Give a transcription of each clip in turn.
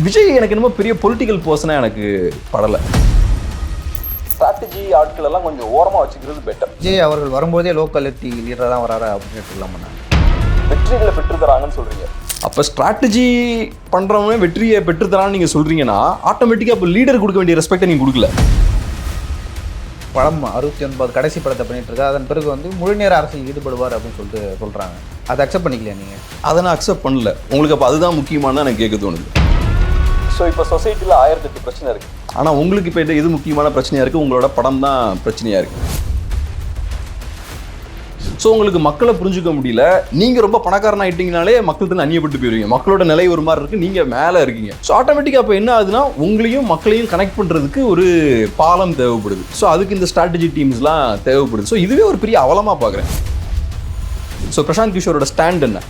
விஜய் எனக்கு என்னமோ பெரிய பொலிட்டிக்கல் பர்சனாக எனக்கு படலை. ஸ்ட்ராட்டஜி ஆட்கள் எல்லாம் கொஞ்சம் ஓரமாக வச்சுக்கிறது பெட்டர் விஜய் அவர்கள் வரும்போதே லோக்காலிட்டி லீடராக தான் வராரா அப்படின்னு சொல்லலாம் பண்ணாங்க வெற்றிகளை பெற்றுத்தராங்கன்னு சொல்கிறீங்க அப்போ ஸ்ட்ராட்டஜி பண்ணுறவங்க வெற்றியை பெற்றுத்தரான்னு நீங்கள் சொல்கிறீங்கன்னா ஆட்டோமேட்டிக்காக இப்போ லீடர் கொடுக்க வேண்டிய ரெஸ்பெக்டை நீங்கள் கொடுக்கல. படம் அறுபத்தி ஒன்பது கடைசி படத்தை பண்ணிட்டு இருக்கா. அதன் பிறகு வந்து முழு நேர அரசியல் ஈடுபடுவார் அப்படின்னு சொல்லிட்டு சொல்கிறாங்க அதை அக்செப்ட் பண்ணிக்கலையா நீங்கள் அதை நான் அக்செப்ட் பண்ணல. உங்களுக்கு அப்போ அதுதான் முக்கியமானு எனக்கு கேட்க தோணுது. ஸோ இப்போ சொசைட்டியில் ஆயிரத்தி எட்டு பிரச்சனை இருக்குது ஆனால் உங்களுக்கு இப்போ இது எது முக்கியமான பிரச்சனையாக இருக்குது உங்களோட படம் தான் பிரச்சனையாக இருக்குது ஸோ உங்களுக்கு மக்களை புரிஞ்சுக்க முடியல. நீங்கள் ரொம்ப பணக்காரன் ஆகிட்டீங்கனாலே மக்கள்கிட்ட அந்நியப்பட்டு போயிருவீங்க. மக்களோட நிலை ஒரு மாதிரி இருக்குது நீங்கள் மேலே இருக்கீங்க. ஸோ ஆட்டோமேட்டிக்காக அப்போ என்ன ஆகுதுன்னா உங்களையும் மக்களையும் கனெக்ட் பண்ணுறதுக்கு ஒரு பாலம் தேவைப்படுது. ஸோ அதுக்கு இந்த ஸ்ட்ராட்டஜி டீம்ஸ்லாம் தேவைப்படுது. ஸோ இதுவே ஒரு பெரிய அவலமாக பார்க்குறேன் ஸோ பிரசாந்த் கிஷோரோட ஸ்டாண்ட் என்ன?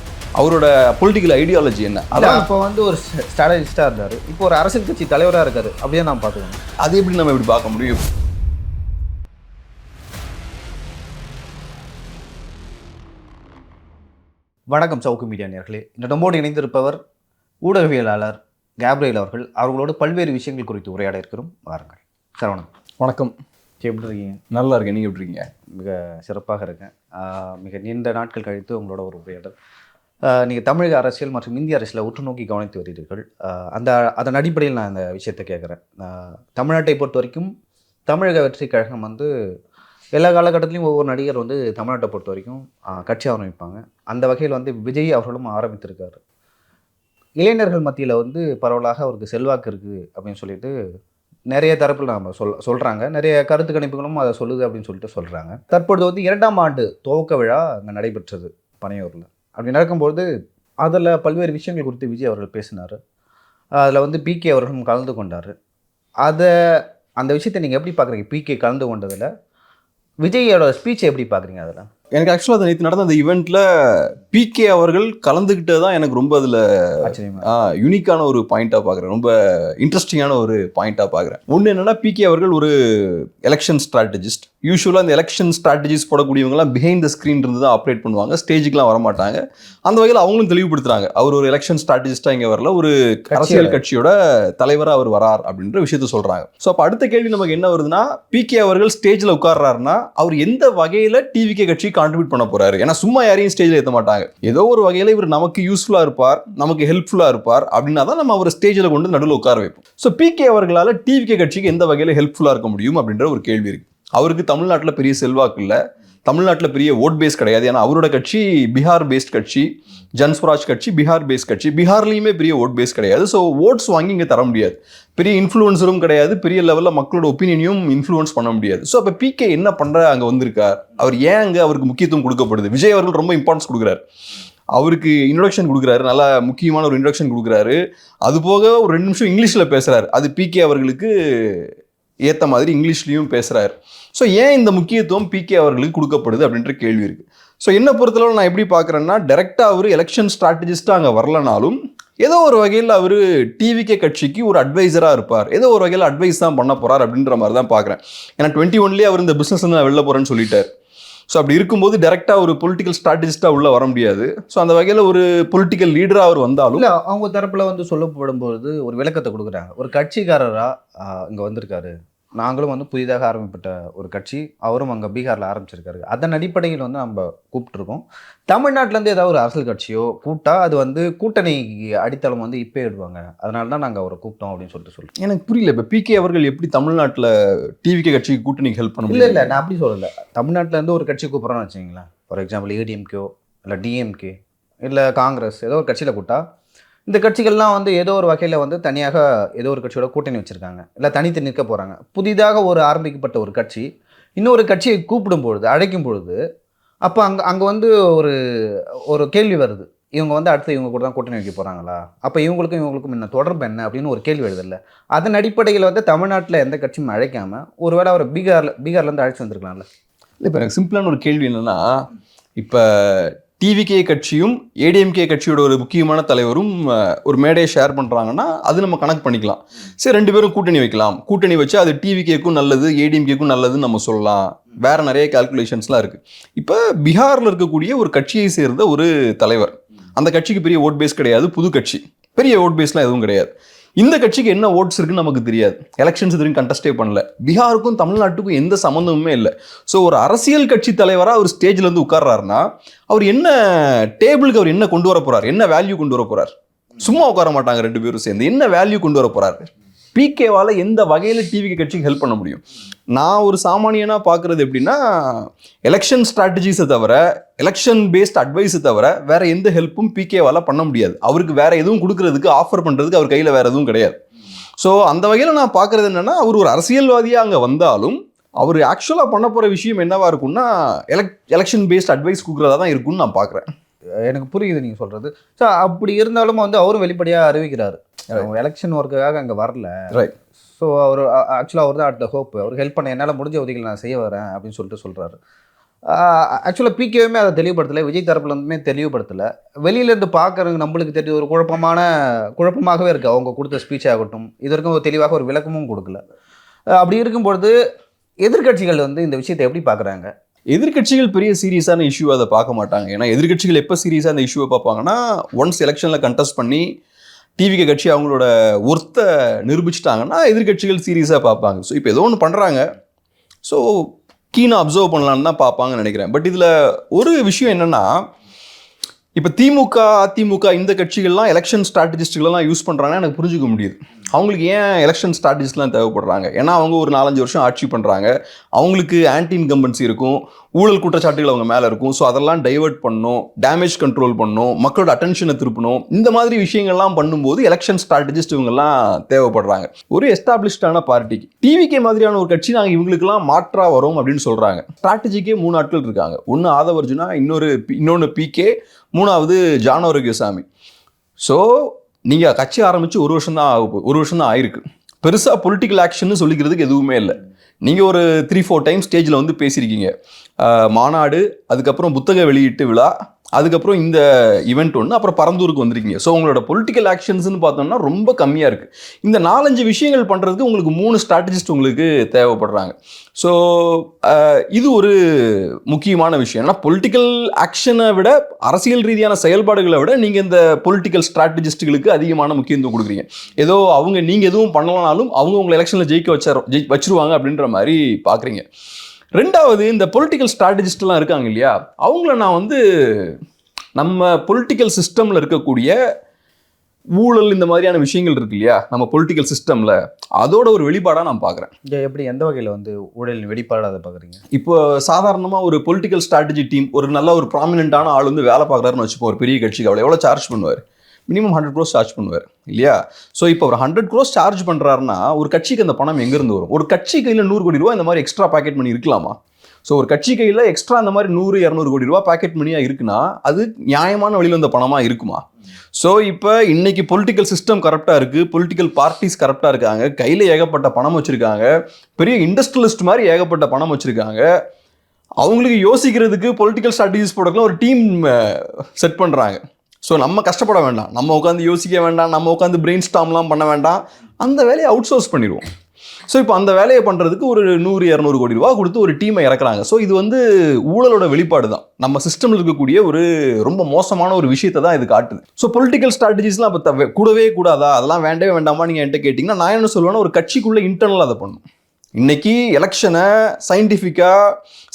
அவரோட பொலிட்டிக்கல் ஐடியாலஜி என்ன? அதான் இப்போ வந்து ஒரு ஸ்ட்ராட்டஜிஸ்டாக இருந்தார். இப்போ ஒரு அரசியல் கட்சி தலைவராக இருக்காரு. அப்படியே நான் பார்த்துக்கணும் அது எப்படி நம்ம இப்படி பார்க்க முடியும்? வணக்கம் சவுக்கு மீடியா நேர்களே. இந்த நம்மோடு இணைந்திருப்பவர் ஊடகவியலாளர் கேப்ரியல் அவர்கள். அவர்களோடு பல்வேறு விஷயங்கள் குறித்து உரையாட இருக்கிறோம். வாருங்கள். சரவணன். வணக்கம். எப்படி இருக்கீங்க? நல்லா இருக்கேன். நீங்கள் எப்படி இருக்கீங்க? மிக சிறப்பாக இருக்கேன். மிக நீண்ட நாட்கள் கழித்து உங்களோட ஒரு உரையாடல். நீங்கள் தமிழக அரசியல் மற்றும் இந்திய அரசியலை உற்று நோக்கி கவனித்து வருகிறீர்கள். அந்த அதன் அடிப்படையில் நான் இந்த விஷயத்தை கேட்குறேன். தமிழ்நாட்டை பொறுத்த வரைக்கும் தமிழக வெற்றி கழகம் வந்து எல்லா காலகட்டத்திலையும் ஒவ்வொரு நடிகர் வந்து தமிழ்நாட்டை பொறுத்த வரைக்கும் கட்சி ஆரம்பிப்பாங்க. அந்த வகையில் வந்து விஜய் அவர்களும் ஆரம்பித்திருக்காரு. இளைஞர்கள் மத்தியில் வந்து பரவலாக அவருக்கு செல்வாக்கு இருக்குது அப்படின்னு சொல்லிட்டு நிறைய தரப்பில் நாம் சொல் சொல்கிறாங்க நிறைய கருத்து கணிப்புகளும் அதை சொல்லுது அப்படின்னு சொல்லிட்டு சொல்கிறாங்க தற்பொழுது வந்து இரண்டாம் ஆண்டு துவக்க விழா அங்கே நடைபெற்றது பனையூரில். அப்படி நடக்கும்போது அதில் பல்வேறு விஷயங்கள் குறித்து விஜய் அவர்கள் பேசினார். அதில் வந்து பிகே அவர்களும் கலந்து கொண்டார். அதை அந்த விஷயத்தை நீங்கள் எப்படி பார்க்குறீங்க? பிகே கலந்து கொண்டதில். விஜயோட ஸ்பீச்சை எப்படி பார்க்குறீங்க அதில்? எனக்கு ஆக்சுவலாக அது நேற்று நடந்த அந்த ஈவெண்ட்டில் பிகே அவர்கள் கலந்துக்கிட்டது தான் எனக்கு ரொம்ப அதில் யூனிக்கான ஒரு பாயிண்ட்டாக பார்க்குறேன் ரொம்ப இன்ட்ரெஸ்டிங்கான ஒரு பாயிண்ட்டாக பார்க்குறேன் ஒன்று என்னன்னா பிகே அவர்கள் ஒரு எலெக்ஷன் ஸ்ட்ராட்டஜிஸ்ட் யூஸ்வலாக அந்த எலெக்ஷன் ஸ்ட்ராட்டஜிஸ் போடக்கூடியவங்கலாம் பிஹைண்ட் த ஸ்க்ரீன் இருந்து தான் ஆப்ரேட் பண்ணுவாங்க. ஸ்டேஜுக்குலாம் வரமாட்டாங்க. அந்த வகையில் அவங்களும் தெளிவுபடுத்துறாங்க. அவர் ஒரு எலெக்ஷன் ஸ்ட்ராட்டஜிஸ்ட்டாக இங்கே வரல ஒரு அரசியல் கட்சியோட தலைவராக அவர் வரார் அப்படின்ற விஷயத்த சொல்கிறாங்க ஸோ அப்போ அடுத்த கேள்வி நமக்கு என்ன வருதுன்னா பிகே அவர்கள் ஸ்டேஜில் உட்கார்றாருன்னா அவர் எந்த வகையில் டிவிகே கட்சி கான்ட்ரிபியூட் பண்ண போறாரு? ஏன்னா சும்மா யாரையும் ஸ்டேஜில் ஏற்ற மாட்டாங்க. ஏதோ ஒரு வகையில் இவர் நமக்கு யூஸ்ஃபுல்லாக இருப்பார் நமக்கு ஹெல்ப்ஃபுல்லாக இருப்பார் அப்படின்னா தான் நம்ம அவர் ஸ்டேஜில் கொண்டு நடுவில் உட்கார வைப்போம். ஸோ பிகே அவர்களால் டிவிகே கட்சிக்கு எந்த வகையில் ஹெல்ப்ஃபுல்லாக இருக்க முடியும் அப்படின்ற ஒரு கேள்வி இருக்கு. அவருக்கு தமிழ்நாட்டில் பெரிய செல்வாக்கு இல்லை. தமிழ்நாட்டில் பெரிய ஓட் பேஸ் கிடையாது. ஏன்னா அவரோட கட்சி பீகார் பேஸ்ட் கட்சி ஜன்ஸ்வராஜ் கட்சி பீகார் பேஸ் கட்சி. பீகார்லேயுமே பெரிய ஓட் பேஸ் கிடையாது. ஸோ ஓட்ஸ் வாங்கி இங்கே தர முடியாது. பெரிய இன்ஃப்ளூயன்சரும் கிடையாது. பெரிய லெவலில் மக்களோட ஒப்பீனியனையும் இன்ஃப்ளூயன்ஸ் பண்ண முடியாது. ஸோ அப்போ பிகே என்ன பண்ணுற அங்கே வந்திருக்கார். அவர் ஏன் அங்கே அவருக்கு முக்கியத்துவம் கொடுக்கப்படுது? விஜய் அவர்கள் ரொம்ப இம்பார்ட்டன்ஸ் கொடுக்குறாரு. அவருக்கு இன்ட்ரொடக்ஷன் கொடுக்குறாரு. நல்லா முக்கியமான ஒரு இன்ட்ரொடக்ஷன் கொடுக்குறாரு. அது போக ஒரு ரெண்டு நிமிஷம் இங்கிலீஷில் பேசுகிறாரு அது பிகே அவர்களுக்கு ஏற்ற மாதிரி இங்கிலீஷ்லேயும் பேசுகிறாரு ஸோ ஏன் இந்த முக்கியத்துவம் பிகே அவர்களுக்கு கொடுக்கப்படுது அப்படின்ற கேள்வி இருக்குது ஸோ என்ன பொறுத்தளவு நான் எப்படி பார்க்குறேன்னா டேரெக்டாக அவர் எலெக்ஷன் ஸ்ட்ராட்டஜிஸ்ட்டாக அங்கே வரலனாலும் ஏதோ ஒரு வகையில் அவர் டிவிகே கட்சிக்கு ஒரு அட்வைசராக இருப்பார். ஏதோ ஒரு வகையில் அட்வைஸ் தான் பண்ண போகிறார் அப்படின்ற மாதிரி தான் பார்க்குறேன். ஏன்னா டுவெண்ட்டி ஒன்லேயே அவர் இந்த பிஸ்னஸ் நான் வெளில போகிறேன்னு சொல்லிட்டார். ஸோ அப்படி இருக்கும்போது டேரெக்டாக ஒரு பொலிட்டிக்கல் ஸ்ட்ராட்டஜிஸ்ட்டாக உள்ளே வர முடியாது. ஸோ அந்த வகையில் ஒரு பொலிட்டிக்கல் லீடராக அவர் வந்தாலும் இல்லை அவங்க தரப்பில் வந்து சொல்லப்படும்போது ஒரு விளக்கத்தை கொடுக்குறாங்க. ஒரு கட்சிக்காரராக இங்கே வந்திருக்காரு. நாங்களும் வந்து புதிதாக ஆரம்பிப்பட்ட ஒரு கட்சி. அவரும் அங்கே பீகாரில் ஆரம்பிச்சிருக்காரு. அதன் அடிப்படையில் வந்து நம்ம கூப்பிட்டுருக்கோம். தமிழ்நாட்டிலேருந்து ஏதாவது ஒரு அரசியல் கட்சியோ கூட்டா அது வந்து கூட்டணி அடித்தளம் வந்து இப்போ இடுவாங்க. அதனால தான் நாங்கள் அவரை கூப்பிட்டோம் அப்படின்னு சொல்லிட்டு சொல்லுவோம் எனக்கு புரியல இப்போ பிகே அவர்கள் எப்படி தமிழ்நாட்டில் டிவிகே கட்சிக்கு கூட்டணிக்கு ஹெல்ப் பண்ண இல்லை இல்லை நான் அப்படி சொல்லலை. தமிழ்நாட்டிலேருந்து ஒரு கட்சி கூப்பிட்றோன்னு வச்சுங்களேன் ஃபார் எக்ஸாம்பிள் ஏடிஎம்கேோ இல்லை டிஎம்கே இல்லை காங்கிரஸ் ஏதோ ஒரு கட்சியில் கூட்டா இந்த கட்சிகள்லாம் வந்து ஏதோ ஒரு வகையில் வந்து தனியாக ஏதோ ஒரு கட்சியோட கூட்டணி வச்சுருக்காங்க. இல்லை தனித்து நிற்க போகிறாங்க புதிதாக ஒரு ஆரம்பிக்கப்பட்ட ஒரு கட்சி இன்னொரு கட்சியை கூப்பிடும் பொழுது அழைக்கும் பொழுது அப்போ அங்கே அங்கே வந்து ஒரு ஒரு கேள்வி வருது. இவங்க வந்து அடுத்து இவங்க கூட தான் கூட்டணி வைக்க போகிறாங்களா அப்போ இவங்களுக்கும் இவங்களுக்கும் என்ன தொடர்பு என்ன? அப்படின்னு ஒரு கேள்வி எழுதல அதன் அடிப்படையில் வந்து தமிழ்நாட்டில் எந்த கட்சியும் அழைக்காமல் ஒருவேளை அவரை பீகாரில் பீகார்லேருந்து அழைச்சி வந்திருக்கலாம்ல. இல்லை இப்போ எனக்கு சிம்பிளான ஒரு கேள்வி என்னென்னா இப்போ டிவிகே கட்சியும் ஏடிஎம்கே கட்சியோட ஒரு முக்கியமான தலைவரும் ஒரு மேடையை ஷேர் பண்ணுறாங்கன்னா அது நம்ம கனெக்ட் பண்ணிக்கலாம். சரி ரெண்டு பேரும் கூட்டணி வைக்கலாம். கூட்டணி வச்சு அது டிவிகேக்கும் நல்லது ஏடிஎம்கேக்கும் நல்லதுன்னு நம்ம சொல்லலாம். வேற நிறைய கால்குலேஷன்ஸ்லாம் இருக்குது இப்போ பீகாரில் இருக்கக்கூடிய ஒரு கட்சியை சேர்ந்த ஒரு தலைவர். அந்த கட்சிக்கு பெரிய ஓட் பேஸ் கிடையாது புது கட்சி. பெரிய ஓட் பேஸ்லாம் எதுவும் கிடையாது. இந்த கட்சிக்கு என்ன ஓட்ஸ் இருக்குன்னு நமக்கு தெரியாது. எலெக்ஷன்ஸ் இதுவரைக்கும் கண்டஸ்டே பண்ணல. பீகாருக்கும் தமிழ்நாட்டுக்கும் எந்த சம்மந்தமுமே இல்லை. ஸோ ஒரு அரசியல் கட்சி தலைவராக அவர் ஸ்டேஜில் வந்து உட்கார்றாருன்னா அவர் என்ன டேபிளுக்கு அவர் என்ன கொண்டு வர போறார்? என்ன வேல்யூ கொண்டு வர போறார்? சும்மா உட்கார மாட்டாங்க ரெண்டு பேரும் சேர்ந்து. என்ன வேல்யூ கொண்டு வர போறாரு? பிகேவால எந்த வகையில் டிவிக்கு கட்சிக்கு ஹெல்ப் பண்ண முடியும்? நான் ஒரு சாமானியனா பார்க்கறது எப்படின்னா எலெக்ஷன் ஸ்ட்ராட்டஜிஸை தவிர எலெக்ஷன் பேஸ்ட் அட்வைஸை தவிர வேற எந்த ஹெல்ப்பும் பிகேவால பண்ண முடியாது. அவருக்கு வேற எதுவும் கொடுக்கறதுக்கு ஆஃபர் பண்றதுக்கு அவர் கையில் வேற எதுவும் கிடையாது. ஸோ அந்த வகையில் நான் பார்க்கறது என்னன்னா அவர் ஒரு அரசியல்வாதியாக அங்கே வந்தாலும் அவர் ஆக்சுவலாக பண்ண போகிற விஷயம் என்னவா இருக்கும்னா எலக் எலெக்ஷன் பேஸ்ட் அட்வைஸ் கொடுக்குறதா தான் இருக்கும்னு நான் பார்க்குறேன். எனக்கு புரியுது நீங்கள் சொல்கிறது ஸோ அப்படி இருந்தாலும் வந்து அவரும் வெளிப்படையாக அறிவிக்கிறாரு. எலெக்ஷன் ஒர்க்குக்காக அங்கே வரல. ரைட் ஸோ அவர் ஆக்சுவலாக அவர் தான் அட் த ஹோப் அவர் ஹெல்ப் பண்ண என்னால் முடிஞ்ச உதவிகள் நான் செய்ய வரேன் அப்படின்னு சொல்லிட்டு சொல்கிறாரு ஆக்சுவலாக பிகேவுமே அதை தெளிவுபடுத்தலை. விஜய் தரப்புலருந்துமே தெளிவுபடுத்தலை. வெளியிலேருந்து பார்க்குறவங்க நம்மளுக்கு தெரிஞ்ச ஒரு குழப்பமான குழப்பமாகவே இருக்குது அவங்க கொடுத்த ஸ்பீச் ஆகட்டும். இது வரைக்கும் ஒரு தெளிவாக ஒரு விளக்கமும் கொடுக்கல. அப்படி இருக்கும்பொழுது எதிர்க்கட்சிகள் வந்து இந்த விஷயத்தை எப்படி பார்க்குறாங்க? எதிர்க்கட்சிகள் பெரிய சீரியஸான இஷ்யூ அதை பார்க்க மாட்டாங்க. ஏன்னா எதிர்க்கட்சிகள் எப்போ சீரியஸாக அந்த இஷ்யூவை பார்ப்பாங்கன்னா ஒன்ஸ் எலெக்ஷனில் கண்டெஸ்ட் பண்ணி டிவிக்கு கட்சி அவங்களோட ஒர்த்தை நிரூபிச்சிட்டாங்கன்னா எதிர்க்கட்சிகள் சீரியஸாக பார்ப்பாங்க. ஸோ இப்போ ஏதோ ஒன்று பண்ணுறாங்க ஸோ கீனாக அப்சர்வ் பண்ணலான்னு தான் பார்ப்பாங்கன்னு நினைக்கிறேன். பட் இதில் ஒரு விஷயம் என்னென்னா இப்போ திமுக அதிமுக இந்த கட்சிகள்லாம் எலெக்ஷன் ஸ்ட்ராட்டஜிஸ்ட்களெல்லாம் யூஸ் பண்ணுறாங்கன்னா எனக்கு புரிஞ்சுக்க முடியுது. அவங்களுக்கு ஏன் எலெக்ஷன் ஸ்ட்ராட்டஜிஸ்ட்லாம் தேவைப்படுறாங்க? ஏன்னா அவங்க ஒரு நாலஞ்சு வருஷம் ஆட்சி பண்ணுறாங்க அவங்களுக்கு ஆன்டி இன்கம்பன்சி இருக்கும். ஊழல் குற்றச்சாட்டுகள் அவங்க மேலே இருக்கும். ஸோ அதெல்லாம் டைவர்ட் பண்ணும். டேமேஜ் கண்ட்ரோல் பண்ணும். மக்களோட அட்டென்ஷனை திருப்பணும். இந்த மாதிரி விஷயங்கள்லாம் பண்ணும்போது எலெக்ஷன் ஸ்ட்ராட்டஜிஸ்ட் இவங்கெல்லாம் தேவைப்படுறாங்க. ஒரு எஸ்டாப்ளிஷ்டான பார்ட்டிக்கு டிவிகே மாதிரியான ஒரு கட்சி நாங்கள் இவங்களுக்குலாம் மாற்றா வரோம் அப்படின்னு சொல்கிறாங்க ஸ்ட்ராட்டஜிக்கே மூணு ஆட்கள் இருக்காங்க. ஒன்று ஆதவர்ஜுனா இன்னொரு இன்னொன்று பிகே மூணாவது ஜான் சாமி ஸோ நீங்கள் கட்சி ஆரம்பித்து ஒரு வருஷம் தான் ஆக ஒரு வருஷம் தான் ஆயிருக்கு பெருசாக பொலிட்டிக்கல் ஆக்ஷன்னு சொல்லிக்கிறதுக்கு எதுவுமே இல்லை. நீங்கள் ஒரு த்ரீ ஃபோர் டைம் ஸ்டேஜில் வந்து பேசியிருக்கீங்க. மாநாடு அதுக்கப்புறம் புத்தக வெளியீட்டு விழா அதுக்கப்புறம் இந்த ஈவெண்ட் ஒன்று அப்புறம் பரந்தூருக்கு வந்திருக்கீங்க. ஸோ உங்களோட பொலிட்டிக்கல் ஆக்ஷன்ஸ்னு பார்த்தோம்னா ரொம்ப கம்மியாக இருக்குது இந்த நாலஞ்சு விஷயங்கள் பண்ணுறதுக்கு உங்களுக்கு மூணு ஸ்ட்ராட்டஜிஸ்ட் உங்களுக்கு தேவைப்படுறாங்க. ஸோ இது ஒரு முக்கியமான விஷயம். ஏன்னா பொலிட்டிக்கல் ஆக்ஷனை விட அரசியல் ரீதியான செயல்பாடுகளை விட நீங்கள் இந்த பொலிட்டிக்கல் ஸ்ட்ராட்டஜிஸ்ட்டுகளுக்கு அதிகமான முக்கியத்துவம் கொடுக்குறீங்க. ஏதோ அவங்க நீங்கள் எதுவும் பண்ணலனாலும் அவங்க உங்களை எலெக்ஷனில் ஜெயிக்க வச்சார் ஜெயி வச்சிருவாங்க அப்படின்ற மாதிரி பார்க்குறீங்க. ரெண்டாவது இந்த பொலிட்டிக்கல் ஸ்ட்ராட்டஜிஸ்ட்லாம் இருக்காங்க இல்லையா? அவங்கள நான் வந்து நம்ம பொலிட்டிக்கல் சிஸ்டமில் இருக்கக்கூடிய ஊழல் இந்த மாதிரியான விஷயங்கள் இருக்கு இல்லையா? நம்ம பொலிட்டிக்கல் சிஸ்டமில் அதோட ஒரு வெளிப்பாடாக நான் பார்க்குறேன். இங்க எப்படி எந்த வகையில் வந்து ஊழலின் வெளிப்பாடு அதை பார்க்குறீங்க? இப்போ சாதாரணமாக ஒரு பொலிட்டிக்கல் ஸ்ட்ராட்டஜி டீம் ஒரு நல்ல ஒரு ப்ராமினென்ட்டான ஆள் வந்து வேலை பார்க்குறாருன்னு வச்சுப்போம் ஒரு பெரிய கட்சிக்கு அவ்வளோ எவ்வளோ சார்ஜ் பண்ணுவார்? மினிமம் ஹண்ட்ரட் க்ரோஸ் சார்ஜ் பண்ணுவார் இல்லையா? ஸோ இப்போ ஒரு ஹண்ட்ரட் க்ரோஸ் சார்ஜ் பண்ணுறாருன்னா ஒரு கட்சிக்கு அந்த பணம் எங்கேருந்து வரும்? ஒரு கட்சி கையில் நூறு கோடி ரூபா இந்த மாதிரி எக்ஸ்ட்ரா பாக்கெட் பண்ணி இருக்கலாமா? ஸோ ஒரு கட்சி கையில் எக்ஸ்ட்ரா அந்த மாதிரி நூறு இரநூறு கோடி ரூபா பாக்கெட் மணியாக இருக்குன்னா அது நியாயமான வழியில் வந்த பணமாக இருக்குமா? ஸோ இப்போ இன்னைக்கு பொலிட்டிக்கல் சிஸ்டம் கரெக்டாக இருக்குது பொலிட்டிக்கல் பார்ட்டிஸ் கரெக்டாக இருக்காங்க கையில் ஏகப்பட்ட பணம் வச்சுருக்காங்க பெரிய இண்டஸ்ட்ரியலிஸ்ட் மாதிரி ஏகப்பட்ட பணம் வச்சுருக்காங்க. அவங்களுக்கு யோசிக்கிறதுக்கு பொலிட்டிக்கல் ஸ்ட்ராட்டஜிஸ் போடக்கலாம் ஒரு டீம் செட் பண்ணுறாங்க ஸோ நம்ம கஷ்டப்பட வேண்டாம். நம்ம உட்காந்து யோசிக்க வேண்டாம். நம்ம உட்காந்து பிரெயின் ஸ்டாம்லாம் பண்ண வேண்டாம். அந்த வேலையை அவுட் சோர்ஸ் பண்ணிடுவோம். ஸோ இப்போ அந்த வேலையை பண்ணுறதுக்கு ஒரு நூறு இரநூறு கோடி ரூபா கொடுத்து ஒரு டீமை இறக்குறாங்க. ஸோ இது வந்து ஊழலோட வெளிப்பாடு தான். நம்ம சிஸ்டமில் இருக்கக்கூடிய ஒரு ரொம்ப மோசமான ஒரு விஷயத்தை தான் இது காட்டுது. ஸோ பொலிட்டிக்கல் ஸ்ட்ராட்டஜிஸ்லாம் இப்போ கூடவே கூடாதா? அதெல்லாம் வேண்டவே வேண்டாமா நீங்கள் என்கிட்ட கேட்டிங்கன்னா நான் என்ன சொல்லுவேன்னா ஒரு கட்சிக்குள்ளே இன்டர்னலாக அதை பண்ணணும் இன்னைக்கு எலெக்ஷனை சயின்டிஃபிக்காக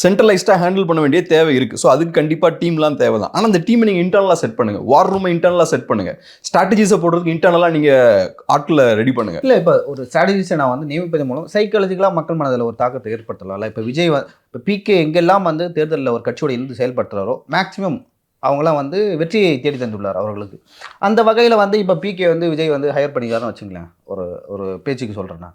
சென்ட்ரலைஸ்டாக ஹேண்டில் பண்ண வேண்டிய தேவை இருக்குது ஸோ அதுக்கு கண்டிப்பாக டீம்லாம் தேவை தான் ஆனால் அந்த டீமை நீங்கள் இன்டர்னலாக செட் பண்ணுங்கள் வார் ரூமை இன்டர்னலாக செட் பண்ணுங்கள் ஸ்ட்ராட்டஜிஸை போடுறதுக்கு இன்டர்னலாக நீங்கள் ஆட்களை ரெடி பண்ணுங்கள் இல்லை இப்போ ஒரு ஸ்ட்ராட்டஜிஸை நான் வந்து நியமிப்பதன் மூலம் சைக்காலஜிக்கலாக மக்கள் மனதில் ஒரு தாக்கத்தை ஏற்படுத்தலாம்ல? இப்போ விஜய் இப்போ பிகே எங்கெல்லாம் வந்து தேர்தலில் ஒரு கட்சியோட இருந்து செயல்படுத்துறாரோ மேக்ஸிமம் அவங்களாம் வந்து வெற்றியை தேடி தந்துள்ளார் அவர்களுக்கு. அந்த வகையில் வந்து இப்போ பிகே வந்து விஜய் வந்து ஹையர் பண்ணிக்கிறாருன்னு வச்சுங்களேன். ஒரு ஒரு பேச்சுக்கு சொல்கிறேன்னா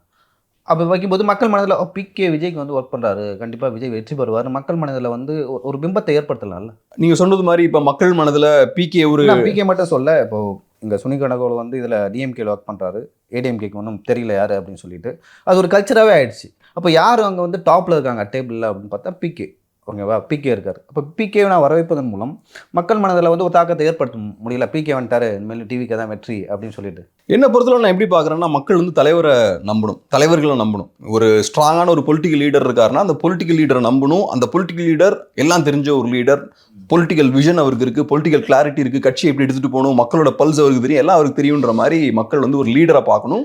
அப்போ வைக்கும்போது மக்கள் மனதில் பிகே விஜய்க்கு வந்து ஒர்க் பண்ணுறாரு கண்டிப்பாக விஜய் வெற்றி பெறுவார். மக்கள் மனதில் வந்து ஒரு- பிம்பத்தை ஏற்படுத்தலாம்ல. நீங்கள் சொன்னது மாதிரி இப்போ மக்கள் மனதில் பிகே ஒரு பிகே மட்டும் சொல்ல இப்போ இங்கே சுனி கனகோல் வந்து இதில் டிஎம்கேல ஒர்க் பண்ணுறாரு ஏடிஎம்கேக்கு ஒன்றும் தெரியல யார் அப்படின்னு சொல்லிட்டு. அது ஒரு கல்ச்சராகவே ஆயிடுச்சு. அப்போ யார் அங்கே வந்து டாப்பில் இருக்காங்க? டேபிளில் அப்படின்னு பார்த்தா பிகே ஓகேவா? பிகே இருக்கார். அப்போ பிகேவை நான் வரவேற்பதன் மூலம் மக்கள் மனதில் வந்து ஒரு தாக்கத்தை ஏற்படுத்த முடியல. பிகே வந்துட்டாரு இனிமேல் டிவிக்கு தான் வெற்றி அப்படின்னு சொல்லிட்டு. என்ன பொறுத்தவரை நான் எப்படி பார்க்குறேன்னா மக்கள் வந்து தலைவரை நம்பணும். தலைவர்களை நம்பணும். ஒரு ஸ்ட்ராங்கான ஒரு பொலிட்டிக்கல் லீடர் இருக்காருன்னா அந்த பொலிட்டிக்கல் லீடரை நம்பணும். அந்த பொலிட்டிக்கல் லீடர் எல்லாம் தெரிஞ்ச ஒரு லீடர் பொலிட்டிக்கல் விஷன் அவருக்கு இருக்குது பொலிட்டிக்கல் கிளாரிட்டி இருக்குது கட்சி எப்படி எடுத்துகிட்டு போகணும் மக்களோட பல்ஸ் அவருக்கு தெரியும் எல்லாம் அவருக்கு தெரியுன்ற மாதிரி மக்கள் வந்து ஒரு லீடரை பார்க்கணும்.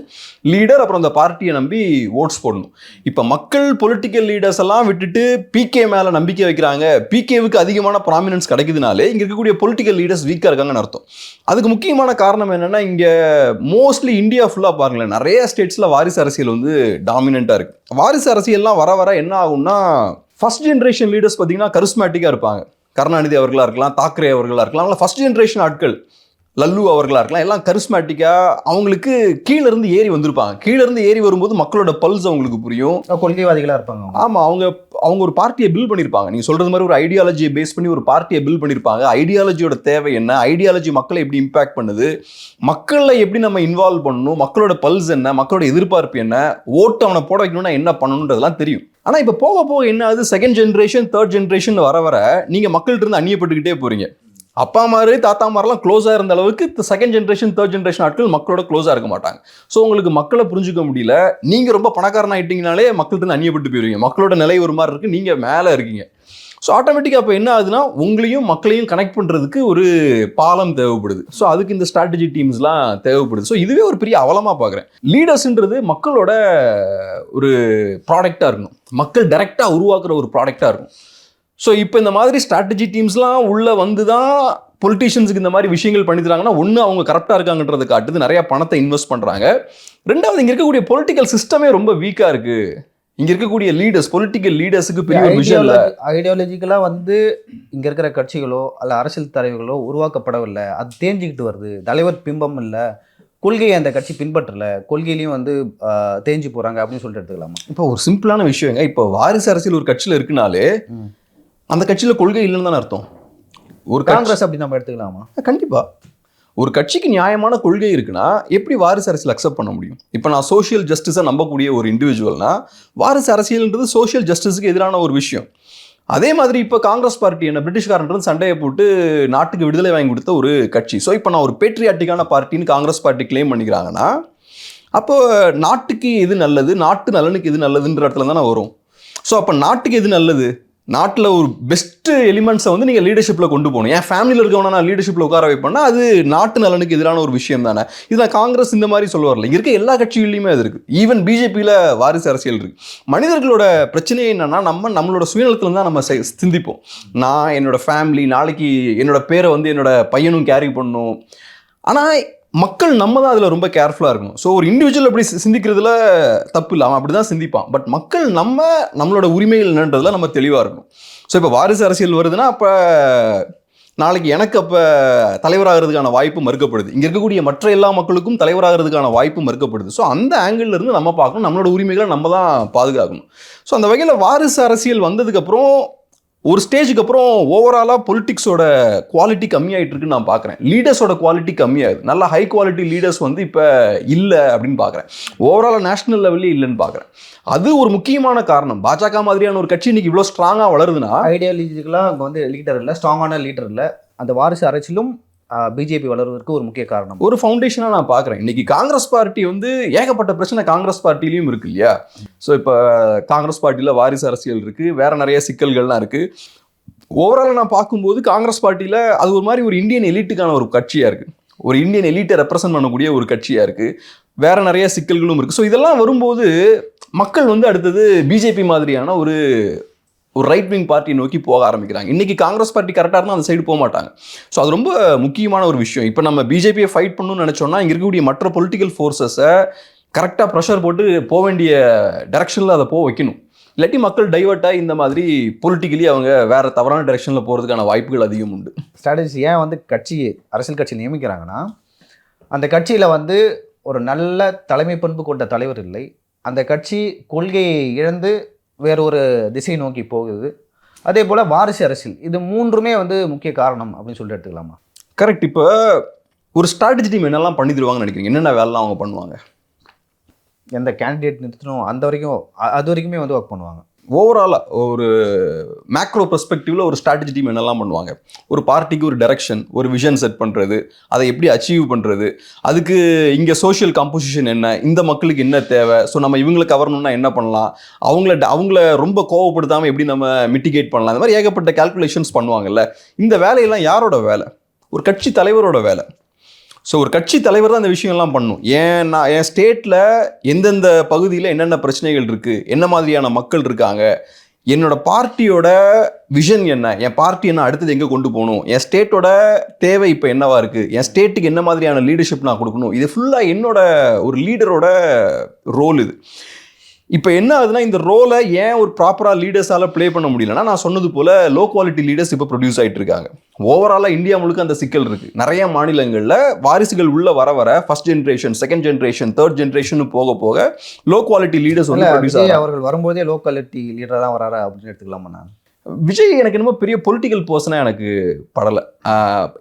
லீடர் அப்புறம் அந்த பார்ட்டியை நம்பி ஓட்ஸ் போடணும். இப்போ மக்கள் பொலிட்டிக்கல் லீடர்ஸ் எல்லாம் விட்டுட்டு பிகே மேலே நம்பிக்கை வைக்கிறாங்க. பிகேவுக்கு அதிகமான ப்ராமினன்ஸ் கிடைக்குதுனாலே இங்கே இருக்கக்கூடிய பொலிட்டிக்கல் லீடர்ஸ் வீக்காக இருக்காங்கன்னு அர்த்தம். அதுக்கு முக்கியமான காரணம் என்னன்னா இங்கே மோஸ்ட்லி இந்தியா ஃபுல்லாக பாருங்களேன். நிறைய ஸ்டேட்ஸில் வாரிசு அரசியல் வந்து டாமினண்ட்டாக இருக்கு. வாரிசு அரசியல்லாம் வர வர என்ன ஆகும்னா ஃபர்ஸ்ட் ஜென்ரேஷன் லீடர்ஸ் பார்த்தீங்கன்னா கரிஸ்மேட்டிக்காக இருப்பாங்க. கருணாநிதி அவர்களாக இருக்கலாம் தாக்கரே அவர்களாக இருக்கலாம். அவங்கள ஃபர்ஸ்ட் ஜென்ரேஷன் ஆட்கள் லல்லு அவர்களாக இருக்கலாம் எல்லாம் கரிஸ்மேட்டிக்காக அவங்களுக்கு கீழ இருந்து ஏறி வந்திருப்பாங்க. கீழ இருந்து ஏறி வரும்போது மக்களோட பல்ஸ் அவங்களுக்கு புரியும். கொள்கைவாதிகளாக இருப்பாங்க அவங்க. ஆமா அவங்க அவங்க ஒரு பார்ட்டியை பில் பண்ணியிருப்பாங்க நீங்க சொல்றது மாதிரி ஒரு ஐடியாலஜியை பேஸ் பண்ணி ஒரு பார்ட்டியை பில் பண்ணியிருப்பாங்க ஐடியாலஜியோட தேவை என்ன? ஐடியாலஜி மக்களை எப்படி இம்பாக்ட் பண்ணுது? மக்களை எப்படி நம்ம இன்வால்வ் பண்ணணும்? மக்களோட பல்ஸ் என்ன? மக்களோட எதிர்பார்ப்பு என்ன? ஓட்டு அவனை போட வைக்கணும்னா என்ன பண்ணணுன்றதெல்லாம் தெரியும். ஆனா இப்ப போக போக என்ன ஆகுது? செகண்ட் ஜென்ரேஷன் தேர்ட் ஜென்ரேஷன் வர வர நீங்க மக்கள்கிட்ட இருந்து அந்நியப்பட்டுக்கிட்டே போறீங்க. அப்பா மாதிரி தாத்தா மாதிரிலாம் க்ளோஸாக இருந்த அளவுக்கு செகண்ட் ஜென்ரேஷன் தேர்ட் ஜென்ரேஷன் ஆட்கள் மக்களோட க்ளோஸாக இருக்க மாட்டாங்க. ஸோ உங்களுக்கு மக்களை புரிஞ்சுக்க முடியல. நீங்கள் ரொம்ப பணக்காரன் ஆயிட்டீங்கனாலே மக்கள்கிட்ட அந்நியப்பட்டு போயிருவீங்க. மக்களோட நிலை ஒரு மாதிரி இருக்குது நீங்கள் மேலே இருக்கீங்க. ஸோ ஆட்டோமேட்டிக்காக அப்போ என்ன ஆகுதுன்னா உங்களையும் மக்களையும் கனெக்ட் பண்ணுறதுக்கு ஒரு பாலம் தேவைப்படுது. ஸோ அதுக்கு இந்த ஸ்ட்ராட்டஜி டீம்ஸ்லாம் தேவைப்படுது. ஸோ இதுவே ஒரு பெரிய அவலமாக பார்க்குறேன் லீடர்ஸ்ன்றது மக்களோட ஒரு ப்ராடக்டாக இருக்கணும். மக்கள் டைரெக்டாக உருவாக்குற ஒரு ப்ராடக்டாக இருக்கும் ஸோ இப்போ இந்த மாதிரி ஸ்ட்ராட்டஜி டீம்ஸ்லாம் உள்ளே வந்து தான் பொலிட்டீஷியன்ஸுக்கு இந்த மாதிரி விஷயங்கள் பண்ணி தராங்கன்னா ஒன்று அவங்க கரெக்டாக இருக்காங்கன்றது காட்டுது. நிறைய பணத்தை இன்வெஸ்ட் பண்ணுறாங்க ரெண்டாவது இங்கே இருக்கக்கூடிய பொலிட்டிக்கல் சிஸ்டமே ரொம்ப வீக்காக இருக்குது இங்கே இருக்கக்கூடிய லீடர்ஸ் பொலிட்டிக்கல் லீடர்ஸுக்கு பெரிய விஷயம் இல்லை ஐடியாலஜிக்கலாக வந்து இங்கே இருக்கிற கட்சிகளோ அல்ல அரசியல் தலைவர்களோ உருவாக்கப்படவில்லை. அது தேஞ்சிக்கிட்டு வருது. தலைவர் பிம்பம் இல்லை. கொள்கையை அந்த கட்சி பின்பற்றல. கொள்கையிலையும் வந்து தேஞ்சு போகிறாங்க அப்படின்னு சொல்லிட்டு எடுத்துக்கலாமா? இப்போ ஒரு சிம்பிளான விஷயங்க. இப்போ வாரிசு அரசியல் ஒரு கட்சியில் இருக்குனாலே. அந்த கட்சியில் கொள்கை இல்லைன்னு தானே அர்த்தம். ஒரு காங்கிரஸ் அப்படி நம்ம எடுத்துக்கலாமா? கண்டிப்பா. ஒரு கட்சிக்கு நியாயமான கொள்கை இருக்குன்னா எப்படி வாரிசு அரசியல் அக்செப்ட் பண்ண முடியும்? இப்போ நான் சோஷியல் ஜஸ்டிஸை நம்பக்கூடிய ஒரு இண்டிவிஜுவல்னா வாரிசு அரசியல்ன்றது சோஷியல் ஜஸ்டிஸுக்கு எதிரான ஒரு விஷயம். அதே மாதிரி இப்போ காங்கிரஸ் பார்ட்டி என்ன பிரிட்டிஷ்காரன்றது சண்டையை போட்டு நாட்டுக்கு விடுதலை வாங்கி கொடுத்த ஒரு கட்சி. ஸோ இப்போ நான் ஒரு பேட்ரியாட்டிக்கான பார்ட்டின்னு காங்கிரஸ் பார்ட்டி கிளைம் பண்ணிக்கிறாங்கன்னா அப்போ நாட்டுக்கு எது நல்லது நாட்டு நலனுக்கு எது நல்லதுன்ற இடத்துல தானே வரும். ஸோ அப்போ நாட்டுக்கு எது நல்லது? நாட்டில் ஒரு பெஸ்ட்டு எலிமெண்ட்ஸை வந்து நீங்கள் லீடர்ஷிப்பில் கொண்டு போகணும். என் ஃபேமிலியில் இருக்கவன நான் லீடர்ஷிப்பில் உட்கார வைப்பேன்னா அது நாட்டு நலனுக்கு எதிரான ஒரு விஷயம் தானே. இதில் காங்கிரஸ் இந்த மாதிரி சொல்லுவார்ல இங்கே இருக்க எல்லா கட்சிகள்லையுமே அது இருக்குது ஈவன் பிஜேபியில் வாரிசு அரசியல் இருக்குது மனிதர்களோட பிரச்சனை என்னென்னா நம்ம நம்மளோட சுயநலத்தில் தான் நம்ம சிந்திப்போம். நான் என்னோடய ஃபேமிலி நாளைக்கு என்னோடய பேரை வந்து என்னோடய பையனும் கேரி பண்ணும் ஆனால் மக்கள் நம்ம தான் அதில் ரொம்ப கேர்ஃபுல்லாக இருக்கணும். ஸோ ஒரு இண்டிவிஜுவல் அப்படி சிந்திக்கிறதுல தப்பு இல்லை. அவன் அப்படி தான் சிந்திப்பான். பட் மக்கள் நம்ம நம்மளோட உரிமைகள் என்னன்றதுல நம்ம தெளிவாக இருக்கணும். ஸோ இப்போ வாரிசு அரசியல் வருதுன்னா அப்போ நாளைக்கு எனக்கு அப்போ தலைவராகிறதுக்கான வாய்ப்பு மறுக்கப்படுது. இங்கே இருக்கக்கூடிய மற்ற எல்லா மக்களுக்கும் தலைவராகிறதுக்கான வாய்ப்பு மறுக்கப்படுது. ஸோ அந்த ஆங்கிள்லேருந்து நம்ம பார்க்கணும். நம்மளோட உரிமைகளை நம்ம தான் பாதுகாக்கணும். ஸோ அந்த வகையில் வாரிசு அரசியல் வந்ததுக்கப்புறம் ஒரு ஸ்டேஜுக்கு அப்புறம் ஓவராலாக பொலிட்டிக்ஸோட குவாலிட்டி கம்மியாயிட்டு இருக்குன்னு நான் பார்க்குறேன். லீடர்ஸோட குவாலிட்டி கம்மியாகுது. நல்ல ஹை குவாலிட்டி லீடர்ஸ் வந்து இப்போ இல்லை அப்படின்னு பார்க்குறேன். ஓவராலாக நேஷனல் லெவல்லே இல்லைன்னு பார்க்குறேன். அது ஒரு முக்கியமான காரணம். பாஜக மாதிரியான ஒரு கட்சி இன்னைக்கு இவ்வளோ ஸ்ட்ராங்காக வளருதுன்னா ஐடியாலஜிக்கெலாம் அங்கே வந்து லீடர் இல்லை ஸ்ட்ராங்கான லீடர் இல்லை. அந்த வாரிசு அரசியலும் பிஜேபி வளர்வதற்கு ஒரு முக்கிய காரணம். ஒரு ஃபவுண்டேஷனாக நான் பார்க்குறேன் இன்னைக்கு காங்கிரஸ் பார்ட்டி வந்து ஏகப்பட்ட பிரச்சனை காங்கிரஸ் பார்ட்டிலையும் இருக்கு இல்லையா? ஸோ இப்போ காங்கிரஸ் பார்ட்டியில் வாரிசு அரசியல் இருக்குது வேற நிறைய சிக்கல்கள்லாம் இருக்குது ஓவராலாக நான் பார்க்கும்போது காங்கிரஸ் பார்ட்டியில் அது ஒரு மாதிரி ஒரு இந்தியன் எலிட்டுக்கான ஒரு கட்சியாக இருக்குது ஒரு இந்தியன் எலிட்டை ரெப்ரசன்ட் பண்ணக்கூடிய ஒரு கட்சியாக இருக்குது வேற நிறைய சிக்கல்களும் இருக்குது ஸோ இதெல்லாம் வரும்போது மக்கள் வந்து அடுத்தது பிஜேபி மாதிரியான ஒரு ஒரு ரைட் விங் பார்ட்டி நோக்கி போக ஆரம்பிக்கிறாங்க. இன்னைக்கு காங்கிரஸ் பார்ட்டி கரெக்டாக இருந்தால் அந்த சைடு போக மாட்டாங்க ஸோ அது ரொம்ப முக்கியமான ஒரு விஷயம். இப்போ நம்ம பிஜேபியை ஃபைட் பண்ணணும்னு நினச்சோம்னா இங்கே இருக்கக்கூடிய மற்ற பொலிட்டிக்கல் ஃபோர்ஸஸை கரெக்டாக ப்ரெஷர் போட்டு போக வேண்டிய டைரக்ஷனில் அதை போக வைக்கணும். இல்லாட்டி மக்கள் டைவர்ட்டாக இந்த மாதிரி பொலிட்டிக்கலி அவங்க வேறு தவறான டைரக்ஷனில் போகிறதுக்கான வாய்ப்புகள் அதிகம் உண்டு. ஸ்ட்ராட்டஜி ஏன் வந்து கட்சி அரசியல் கட்சி நியமிக்கிறாங்கன்னா அந்த கட்சியில் வந்து ஒரு நல்ல தலைமை பண்பு கொண்ட தலைவர் இல்லை. அந்த கட்சி கொள்கையை இழந்து வேற ஒரு திசை நோக்கி போகுது. அதே போல் வாரிசு அரசியல். இது மூன்றுமே வந்து முக்கிய காரணம் அப்படின்னு சொல்லிட்டு எடுத்துக்கலாமா? கரெக்ட் இப்போ ஒரு ஸ்ட்ராட்டஜி டீம் என்னெல்லாம் பண்ணி தருவாங்கன்னு நினைக்கிறீங்க? என்னென்ன வேலைலாம் அவங்க பண்ணுவாங்க? எந்த கேண்டிடேட் நிறுத்தணும் அந்த வரைக்கும் அது வரைக்குமே வந்து ஒர்க் பண்ணுவாங்க. ஓவராலாக ஒரு மேக்ரோ பெர்ஸ்பெக்டிவில் ஒரு ஸ்ட்ராட்டஜி டீம் என்னெல்லாம் பண்ணுவாங்க? ஒரு பார்ட்டிக்கு ஒரு டைரக்ஷன் ஒரு விஷன் செட் பண்ணுறது அதை எப்படி அச்சீவ் பண்ணுறது அதுக்கு இங்கே சோஷியல் காம்போசிஷன் என்ன இந்த மக்களுக்கு என்ன தேவை? ஸோ நம்ம இவங்களை கவரணும்னா என்ன பண்ணலாம்? அவங்கள அவங்கள ரொம்ப கோவப்படுத்தாமல் எப்படி நம்ம மிட்டிகேட் பண்ணலாம்? இந்த மாதிரி ஏகப்பட்ட கால்குலேஷன்ஸ் பண்ணுவாங்கல்ல. இந்த வேலையெல்லாம் யாரோட வேலை? ஒரு கட்சி தலைவரோட வேலை. ஸோ ஒரு கட்சி தலைவர் தான் இந்த விஷயம்லாம் பண்ணும். ஏன் நான் என் ஸ்டேட்டில் எந்தெந்த பகுதியில் என்னென்ன பிரச்சனைகள் இருக்குது என்ன மாதிரியான மக்கள் இருக்காங்க என்னோட பார்ட்டியோட விஷன் என்ன என் பார்ட்டி என்ன அடுத்தது எங்கே கொண்டு போகணும் என் ஸ்டேட்டோட தேவை இப்போ என்னவா இருக்குது என் ஸ்டேட்டுக்கு என்ன மாதிரியான லீடர்ஷிப் நான் கொடுக்கணும் இது ஃபுல்லாக என்னோட ஒரு லீடரோட ரோல் இது. இப்போ என்ன ஆகுதுன்னா இந்த ரோலை ஏன் ஒரு ப்ராப்பராக லீடர்ஸால் ப்ளே பண்ண முடியலன்னா நான் சொன்னது போல் லோ குவாலிட்டி லீடர்ஸ் இப்போ ப்ரொடியூஸ் ஆகிட்டு இருக்காங்க. ஓவராலாக இந்தியா முழுக்க அந்த சிக்கல் இருக்குது நிறைய மாநிலங்களில் வாரிசுகள் உள்ள வர வர first generation second generation third generation போக போக லோ குவாலிட்டி லீடர்ஸ் வந்து ப்ரொடியூஸ் ஆகிறாங்க அவர்கள் வரும்போதே லோக்காலிட்டி லீடரா தான் வராரா அப்படின்னு எடுத்துக்கலாமா நான்? விஜய் எனக்கு என்னமோ பெரிய பொலிட்டிக்கல் பர்சனாக எனக்கு படலை.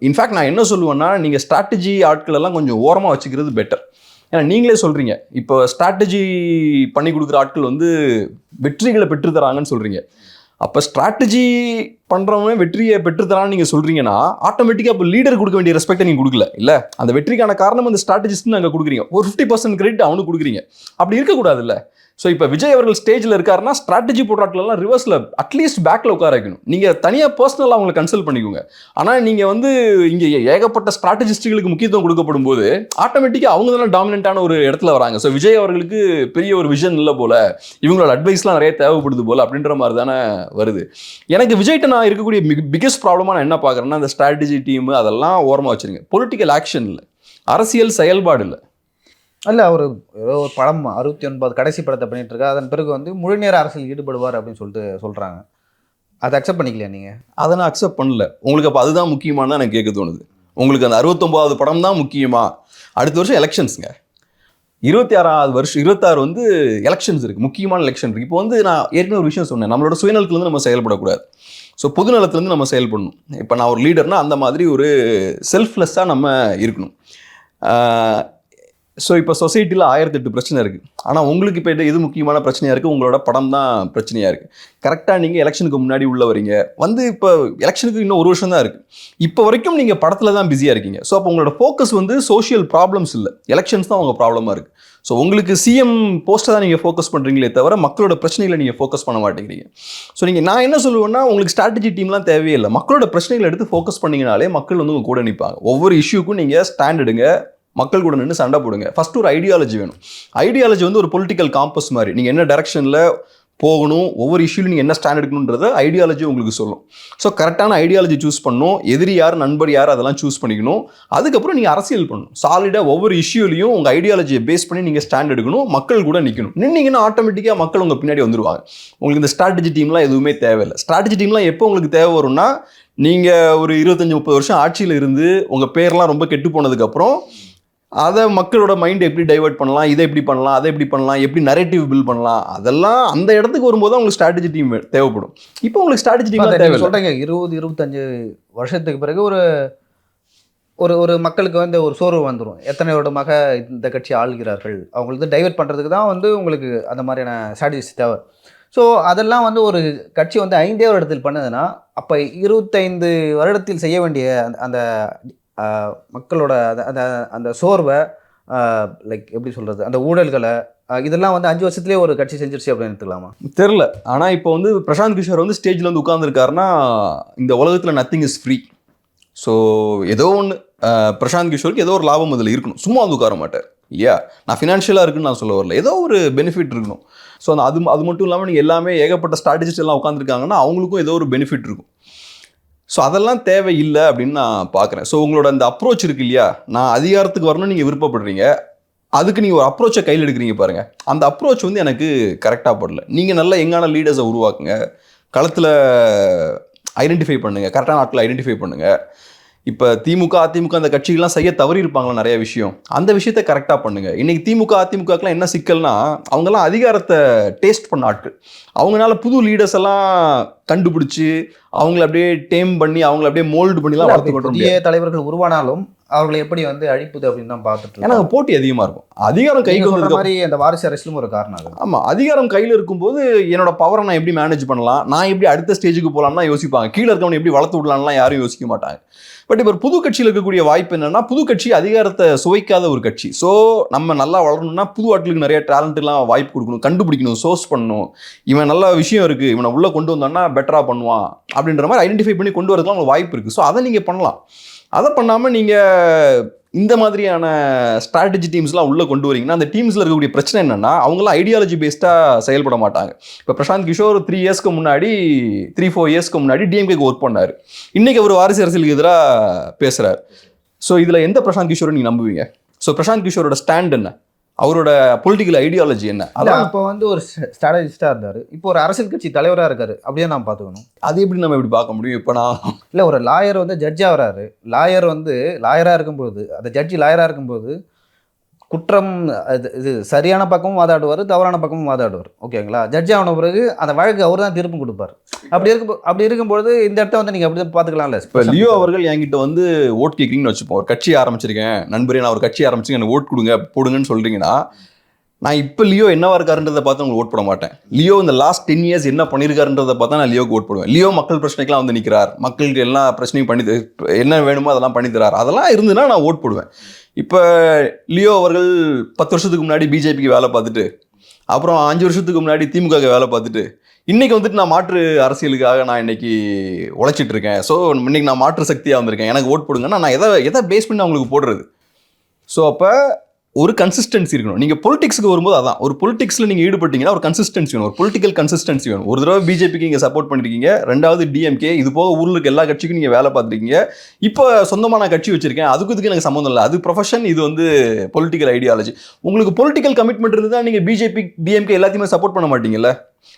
இன்ஃபேக்ட் நான் என்ன சொல்லுவேன்னா நீங்கள் ஸ்ட்ராட்டஜி ஆட்கள் எல்லாம் கொஞ்சம் ஓரமாக வச்சுக்கிறது பெட்டர் ஏன்னா நீங்களே சொல்கிறீங்க இப்போ ஸ்ட்ராட்டஜி பண்ணி கொடுக்குற ஆட்கள் வந்து வெற்றிகளை பெற்று தராங்கன்னு சொல்கிறீங்க அப்போ ஸ்ட்ராட்டஜி பண்ணுறவன் வெற்றியை பெற்றுத்தரான்னு நீங்கள் சொல்கிறீங்கன்னா ஆட்டோமேட்டிக்காக இப்போ லீடர் கொடுக்க வேண்டிய ரெஸ்பெக்டை நீங்கள் கொடுக்கல. இல்லை? அந்த வெற்றிக்கான காரணம் அந்த ஸ்ட்ராட்டஜிஸ்ட்னு நாங்கள் கொடுக்குறீங்க. ஒரு ஃபிஃப்டி பர்சன்ட் கிரெடிட் அவனுக்கு கொடுக்குறீங்க. அப்படி இருக்கக்கூடாதுல்ல. ஸோ இப்போ விஜய் அவர்கள் ஸ்டேஜில் இருக்காருன்னா ஸ்ட்ராட்டஜி போடுறாட்களெல்லாம் ரிவர்ஸில் அட்லீஸ்ட் பேக்கில் உட்கார வைக்கணும். நீங்கள் தனியாக பர்சனலாக அவங்களை கன்சல்ட் பண்ணிக்கோங்க. ஆனால் நீங்கள் வந்து இங்கே ஏகப்பட்ட ஸ்ட்ராட்டஜிஸ்டுகளுக்கு முக்கியத்துவம் கொடுக்கப்படும் போது ஆட்டோமேட்டிக்காக அவங்க தானே டாமினண்ட்டான ஒரு இடத்துல வராங்க. ஸோ விஜய் அவர்களுக்கு பெரிய ஒரு விஷன் இல்லை போல. இவங்களோட அட்வைஸ்லாம் நிறைய தேவைப்படுது போல அப்படின்ற மாதிரி தானே வருது. எனக்கு விஜய்கிட்ட நான் இருக்கக்கூடிய பிக்கஸ்ட் ப்ராப்ளமாக நான் என்ன பார்க்குறேன்னா அந்த ஸ்ட்ராட்டஜி டீம் அதெல்லாம் ஓரமாக வச்சிருங்க. பொலிட்டிக்கல் ஆக்ஷன் இல்லை. அரசியல் செயல்பாடு இல்லை. இல்ல அவர் ஏதோ ஒரு படம் அறுபத்தி ஒன்பது கடைசி படத்தை பண்ணிட்டு இருக்கா அதன் பிறகு வந்து முழு நேர அரசியல் ஈடுபடுவார் அப்படின்னு சொல்லிட்டு சொல்றாங்க. அதை அக்செப்ட் பண்ணிக்கலையா நீங்க? அதை நான் அக்செப்ட் பண்ணல. உங்களுக்கு அப்போ அதுதான் முக்கியமானு எனக்கு கேட்க தோணுது. உங்களுக்கு அந்த அறுபத்தொம்போதாவது படம் தான் முக்கியமா? அடுத்த வருஷம் எலெக்ஷன்ஸுங்க இருபத்தி ஆறாவது வருஷம் இருபத்தாறு வந்து எலெக்ஷன்ஸ் இருக்குது முக்கியமான எலெக்ஷன் இருக்குது இப்போ வந்து நான் ஏற்கனவே ஒரு விஷயம் சொன்னேன். நம்மளோட சுயநலத்துலேருந்து நம்ம செயல்படக்கூடாது. ஸோ பொதுநலத்துலேருந்து நம்ம செயல்படணும். இப்போ நான் ஒரு லீடர்னால் அந்த மாதிரி ஒரு செல்ஃப்லெஸ்ஸாக நம்ம இருக்கணும். ஸோ இப்போ சொசைட்டியில் ஆயிரத்தி எட்டு பிரச்சனை இருக்குது ஆனால் உங்களுக்கு இப்போ எது முக்கியமான பிரச்சனையாக இருக்குது உங்களோட படம் தான் பிரச்சனையாக இருக்குது கரெக்டாக நீங்கள் எலெக்ஷனுக்கு முன்னாடி உள்ள வரீங்க. வந்து இப்போ எலெக்ஷனுக்கு இன்னும் ஒரு வருஷம் தான் இருக்குது இப்போ வரைக்கும் நீங்கள் படத்தில் தான் பிஸியாக இருக்கீங்க. ஸோ அப்போ உங்களோட ஃபோக்கஸ் வந்து சோஷியல் ப்ராப்ளம்ஸ் இல்லை. எலெக்ஷன்ஸ் தான் உங்கள் ப்ராப்ளமாக இருக்குது ஸோ உங்களுக்கு சிஎம் போஸ்ட்டை தான் நீங்கள் ஃபோக்கஸ் பண்ணுறீங்களே தவிர மக்களோட பிரச்சனைகளை நீங்கள் ஃபோக்கஸ் பண்ண மாட்டேங்கிறீங்க. ஸோ நீங்கள் நான் என்ன சொல்லுவேன்னா உங்களுக்கு ஸ்ட்ராட்டஜி டீம்லாம் தேவையில்லை மக்களோட பிரச்சனைகளை எடுத்து ஃபோக்கஸ் பண்ணீங்கனாலே மக்கள் வந்து உங்கள் கூட நிற்பாங்க ஒவ்வொரு இஷ்யூக்கும் நீங்கள் ஸ்டாண்ட் எடுங்க. மக்கள் கூட நின்று சண்டை போடுங்க. ஃபஸ்ட்டு ஒரு ஐடியாலஜி வேணும். ஐடியாலஜி வந்து ஒரு பொலிட்டிக்கல் காம்பஸ் மாதிரி. நீங்கள் என்ன டைரக்ஷனில் போகணும் ஒவ்வொரு இஷ்யூலையும் நீங்கள் என்ன ஸ்டாண்ட் எடுக்கணுன்றத ஐடியாலஜி உங்களுக்கு சொல்லும். ஸோ கரெக்டான ஐடியாலஜி சூஸ் பண்ணணும். எதிரி யார் நண்பர் யார் அதெல்லாம் சூஸ் பண்ணிக்கணும். அதுக்கப்புறம் நீங்கள் அரசியல் பண்ணணும். சாலிடாக ஒவ்வொரு இஷ்யூலையும் உங்கள் ஐடியாலஜியை பேஸ் பண்ணி நீங்கள் ஸ்டாண்ட் எடுக்கணும். மக்கள் கூட நிற்கணும் நின்னீங்கன்னா ஆட்டோமேட்டிக்காக மக்கள் உங்கள் பின்னாடி வந்துருவாங்க. உங்களுக்கு இந்த ஸ்ட்ராட்டஜி டீம்லாம் எதுவுமே தேவையில்லை. ஸ்ட்ராட்டஜி டீம்லாம் எப்போ உங்களுக்கு தேவை வரும்னா நீங்கள் ஒரு இருபத்தஞ்சி முப்பது வருஷம் ஆட்சியில் இருந்து உங்கள் பேர்லாம் ரொம்ப கெட்டு போனதுக்கப்புறம் அதை மக்களோட மைண்ட் எப்படி டைவர்ட் பண்ணலாம் இதை எப்படி பண்ணலாம் அதை எப்படி பண்ணலாம் எப்படி நரேட்டிவ் பில்ட் பண்ணலாம் அதெல்லாம் அந்த இடத்துக்கு வரும்போது உங்களுக்கு ஸ்ட்ராட்டஜி டீம் தேவைப்படும். இப்போ உங்களுக்கு ஸ்ட்ராட்டஜி டீம் தேவை சொல்றீங்க இருபது இருபத்தஞ்சு வருஷத்துக்கு பிறகு ஒரு ஒரு ஒரு மக்களுக்கு வந்து ஒரு சோர்வு வந்துடும் எத்தனை வருடமாக இந்த கட்சி ஆள்கிறார்கள் அவங்களுக்கு டைவர்ட் பண்ணுறதுக்கு தான் வந்து உங்களுக்கு அந்த மாதிரியான ஸ்ட்ராட்டஜிஸ் தேவை. ஸோ அதெல்லாம் வந்து ஒரு கட்சி வந்து ஐந்தே வருடத்தில் பண்ணுதுன்னா அப்போ இருபத்தைந்து வருடத்தில் செய்ய வேண்டிய அந்த- மக்களோட அந்த- அந்த அந்த சோர்வை லைக் எப்படி சொல்கிறது அந்த ஊழல்களை இதெல்லாம் வந்து அஞ்சு வருஷத்துலேயே ஒரு கட்சி செஞ்சிருச்சு அப்படின்னு எடுத்துக்கலாமா? தெரில ஆனால் இப்போ வந்து பிரசாந்த் கிஷோர் வந்து ஸ்டேஜில் வந்து உட்காந்துருக்காருன்னா இந்த உலகத்தில் நத்திங் இஸ் ஃப்ரீ ஸோ ஏதோ ஒன்று பிரசாந்த் கிஷோருக்கு ஏதோ ஒரு லாபம் அதில் இருக்கணும். சும்மா வந்து உட்கார மாட்டார். இல்லையா? நான் ஃபினான்ஷியலாக இருக்குன்னு நான் சொல்ல வரல. ஏதோ ஒரு பெனிஃபிட் இருக்கணும். ஸோ அந்த அது அது மட்டும் இல்லாமல் நீங்கள் எல்லாமே ஏகப்பட்ட ஸ்ட்ராட்டஜிஸ்ட் எல்லாம் உட்காந்துருக்காங்கன்னா அவங்களுக்கும் ஏதோ ஒரு பெனிஃபிட் இருக்கும். ஸோ அதெல்லாம் தேவையில்லை அப்படின்னு நான் பார்க்குறேன். ஸோ உங்களோட அந்த அப்ரோச் இருக்கு இல்லையா? நான் அதிகாரத்துக்கு வரணும்னு நீங்கள் விருப்பப்படுறீங்க. அதுக்கு நீங்கள் ஒரு அப்ரோச்சை கையில் எடுக்கிறீங்க பாருங்கள் அந்த அப்ரோச் வந்து எனக்கு கரெக்டாக படல. நீங்கள் நல்ல எங்கான லீடர்ஸை உருவாக்குங்க. களத்தில் ஐடென்டிஃபை பண்ணுங்கள் கரெக்டான ஆட்களை ஐடென்டிஃபை பண்ணுங்கள் இப்போ திமுக அதிமுக அந்த கட்சிகள்லாம் செய்ய தவறி இருப்பாங்களா நிறைய விஷயம். அந்த விஷயத்த கரெக்டாக பண்ணுங்க. இன்னைக்கு திமுக அதிமுகக்கெல்லாம் என்ன சிக்கல்னா அவங்கெல்லாம் அதிகாரத்தை டேஸ்ட் பண்ண ஆட்கள். அவங்களால புது லீடர்ஸ் எல்லாம் கண்டுபிடிச்சு அவங்கள அப்படியே டேம் பண்ணி அவங்கள அப்படியே மோல்டு பண்ணிலாம் வளர்த்து புதிய தலைவர்கள் உருவானாலும் அவர்களை எப்படி வந்து அழிப்புது அப்படின்னு தான் பார்த்துட்டு ஏன்னா. அங்க போட்டி அதிகமா இருக்கும். அதிகாரம் சொல்ற வந்ததுக்கு மாதிரி அந்த வாரிசு அரசியலும் ஒரு காரணம் அது. ஆமா அதிகாரம் கையில இருக்கும்போது என்னோட பவரை நான் எப்படி மேனேஜ் பண்ணலாம்? நான் எப்படி அடுத்த ஸ்டேஜுக்கு போலாம்னா யோசிப்பாங்க. கீழே இருக்கவனை எப்படி வளர்த்து விடலாம்லாம் யாரும் யோசிக்க மாட்டாங்க. பட் இப்போ புது கட்சியில் இருக்கக்கூடிய வாய்ப்பு என்னன்னா புது கட்சி அதிகாரத்தை சுவைக்காத ஒரு கட்சி. ஸோ நம்ம நல்லா வளரணும்னா புது ஆட்களுக்கு நிறைய டேலண்ட்லாம் வாய்ப்பு கொடுக்கணும் கண்டுபிடிக்கணும் சோர்ஸ் பண்ணணும். இவன் நல்ல விஷயம் இருக்கு இவனை உள்ள கொண்டு வந்தோம்னா பெட்டரா பண்ணுவான் அப்படின்ற மாதிரி ஐடென்டிஃபை பண்ணி கொண்டு வரதுலாம் உங்களுக்கு வாய்ப்பு இருக்கு. ஸோ அதை நீங்க பண்ணலாம். அதை பண்ணாமல் நீங்கள் இந்த மாதிரியான ஸ்ட்ராட்டஜி டீம்ஸ்லாம் உள்ளே கொண்டு வரீங்கன்னா அந்த டீம்ஸில் இருக்கக்கூடிய பிரச்சனை என்னென்னா அவங்களாம் ஐடியாலஜி பேஸ்டாக செயல்பட மாட்டாங்க. இப்போ பிரசாந்த் கிஷோர் த்ரீ இயர்ஸ்க்கு முன்னாடி த்ரீ ஃபோர் இயர்ஸ்க்கு முன்னாடி டிஎம்கேக்கு ஒர்க் பண்ணார். இன்றைக்கி அவர் வாரிசு அரசியலுக்கு எதிராக பேசுகிறார் ஸோ இதில் எந்த பிரசாந்த் கிஷோரை நீங்கள் நம்புவீங்க? ஸோ பிரசாந்த் கிஷோரோட ஸ்டாண்ட் என்ன? அவரோட பொலிட்டிக்கல் ஐடியாலஜி என்ன? அதான் இப்போ வந்து ஒரு ஸ்ட்ராட்டஜிஸ்டாக இருந்தார். இப்போ ஒரு அரசியல் கட்சி தலைவராக இருக்காரு. அப்படியே நான் பார்த்துக்கணும். அது எப்படி நம்ம எப்படி பார்க்க முடியும்? இப்போ நான் இல்லை ஒரு லாயர் வந்து ஜட்ஜாக வராரு. லாயர் வந்து லாயராக இருக்கும்போது அந்த ஜட்ஜி லாயராக இருக்கும்போது குற்றம் இது சரியான பக்கமும் வாதாடுவார் தவறான பக்கமும் வாதாடுவார். ஓகேங்களா ஜட்ஜ் ஆன பிறகு அந்த வழக்கு அவர் தான் தீர்ப்பு கொடுப்பார். அப்படி இருக்கும் அப்படி இருக்கும்பொழுது இந்த இடத்த வந்து நீங்கள் அப்படி தான் பார்த்துக்கலாம்ல? இப்போ லியோ அவர்கள் என்கிட்ட வந்து ஓட் கேட்குறீங்கன்னு வச்சுப்போம். ஒரு கட்சி ஆரம்பிச்சிருக்கேன். நண்பரே நான் ஒரு கட்சி ஆரம்பிச்சு எனக்கு ஓட் கொடுங்க போடுங்கன்னு சொல்கிறீங்கன்னா நான் இப்போ லியோ என்னவா இருக்காருன்றதை பார்த்து உங்களுக்கு ஓட் போட மாட்டேன். லியோ இந்த லாஸ்ட் டென் இயர்ஸ் என்ன பண்ணியிருக்காருன்றதை பார்த்தா நான் லியோக்கு ஓட் போடுவேன். லியோ மக்கள் பிரச்சனைக்கெல்லாம் வந்து நிற்கிறார் மக்களுக்கு எல்லா பிரச்சனையும் பண்ணி என்ன வேணுமோ அதெல்லாம் பண்ணி தரார். அதெல்லாம் இருந்துன்னா நான் ஓட் போடுவேன். இப்போ லியோ அவர்கள் பத்து வருஷத்துக்கு முன்னாடி பிஜேபிக்கு வேலை பார்த்துட்டு அப்புறம் அஞ்சு வருஷத்துக்கு முன்னாடி திமுகவுக்கு வேலை பார்த்துட்டு இன்றைக்கி வந்துட்டு நான் மாற்று அரசியலுக்காக நான் இன்றைக்கி உழைச்சிட்டு இருக்கேன். ஸோ இன்றைக்கி நான் மாற்று சக்தியாக வந்திருக்கேன். எனக்கு ஓட் போடுங்கன்னா நான் எதை எதை பேஸ் பண்ணி அவங்களுக்கு போடுறது? ஸோ அப்போ ஒரு கன்சிஸ்டன்சி இருக்கணும். நீங்கள் பொலிட்டிக்ஸ்க்கு வரும்போது அதான். ஒரு பொலிட்டிக்ஸில் நீங்கள் ஈடுபட்டீங்கன்னா ஒரு கன்சிஸ்டன்சி வேணும். ஒரு பொலிட்டிக்கல் கன்சிஸ்டன்சி வேணும். ஒரு தடவை பிஜேபிக்கு நீங்கள் சப்போர்ட் பண்ணிருக்கீங்க. ரெண்டாவது டிஎம்கே இது போக ஊரில் இருக்க எல்லா கட்சிக்கும் நீங்கள் வேலை பார்த்துருக்கீங்க. இப்போ சொந்தமாக நான் கட்சி வச்சிருக்கேன். அதுக்கு இதுக்கு எனக்கு சம்மந்தம் இல்லை. அது ப்ரொஃபஷன் இது வந்து பொலிட்டிக்கல் ஐடியாலஜி உங்களுக்கு பொலிட்டிக்கல் கமிட்மெண்ட் இருந்தால் நீங்கள் பிஜேபி டிஎம்கே எல்லாத்தையுமே சப்போர்ட் பண்ண மாட்டீங்கல்ல?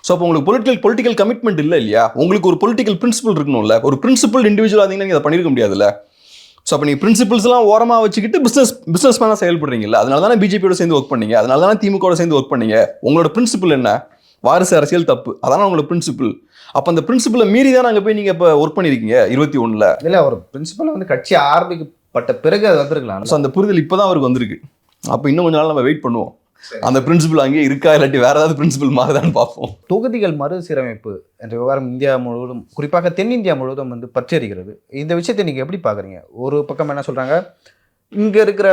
ஸோ அப்போ உங்களுக்கு பொலிட்டிக்கல் பொலிட்டிக்கல் கமிட்மெண்ட் இல்லை இல்லையா? உங்களுக்கு ஒரு பொலிட்டிக்கல் பிரின்சிபல் இருக்கணும்ல? ஒரு பிரின்சிபல் இண்டிவிஜுவலாக இருந்தீங்கன்னா நீங்கள் அதை பண்ணியிருக்க முடியாதுல்ல? ஸோ அப்போ நீங்கள் பிரின்சிபல்ஸ்லாம் ஓரமாக வச்சுக்கிட்டு பிஸ்னஸ் பிஸ்னஸ் மேனாக செயல்படுறீங்கல்ல. அதனால தானே பிஜேபியோட சேர்ந்து ஒர்க் பண்ணீங்க. அதனால தானே திமுகவோட சேர்ந்து ஒர்க் பண்ணீங்க. உங்களோட பிரின்சிபல் என்ன? வாரிசு அரசியல் தப்பு. அதான உங்களோட பிரின்சிபல் அப்போ அந்த பிரின்சிபலை மீறி தான் அங்கே போய் நீங்கள் இப்போ ஒர்க் பண்ணியிருக்கீங்க இருபத்தி ஒன்றில் இல்லை ஒரு பிரின்சிபல் வந்து கட்சி ஆரம்பிக்கப்பட்ட பிறகு அது வந்திருக்கலாம். ஸோ அந்த புரிதல் இப்போ தான் அவருக்கு வந்திருக்கு. அப்போ இன்னும் கொஞ்ச நாள் நம்ம வெயிட் பண்ணுவோம். அந்த பிரின்சிபல் அங்கேயே இருக்கா இல்லாட்டி வேற ஏதாவது பிரின்சிபல் மாறுதான்னு பார்ப்போம். தொகுதிகள் மறுசீரமைப்பு என்ற விவகாரம் இந்தியா முழுவதும் குறிப்பாக தென்னிந்தியா முழுவதும் வந்து பற்றெறிகிறது இந்த விஷயத்தை நீங்கள் எப்படி பார்க்குறீங்க? ஒரு பக்கம் என்ன சொல்கிறாங்க இங்கே இருக்கிற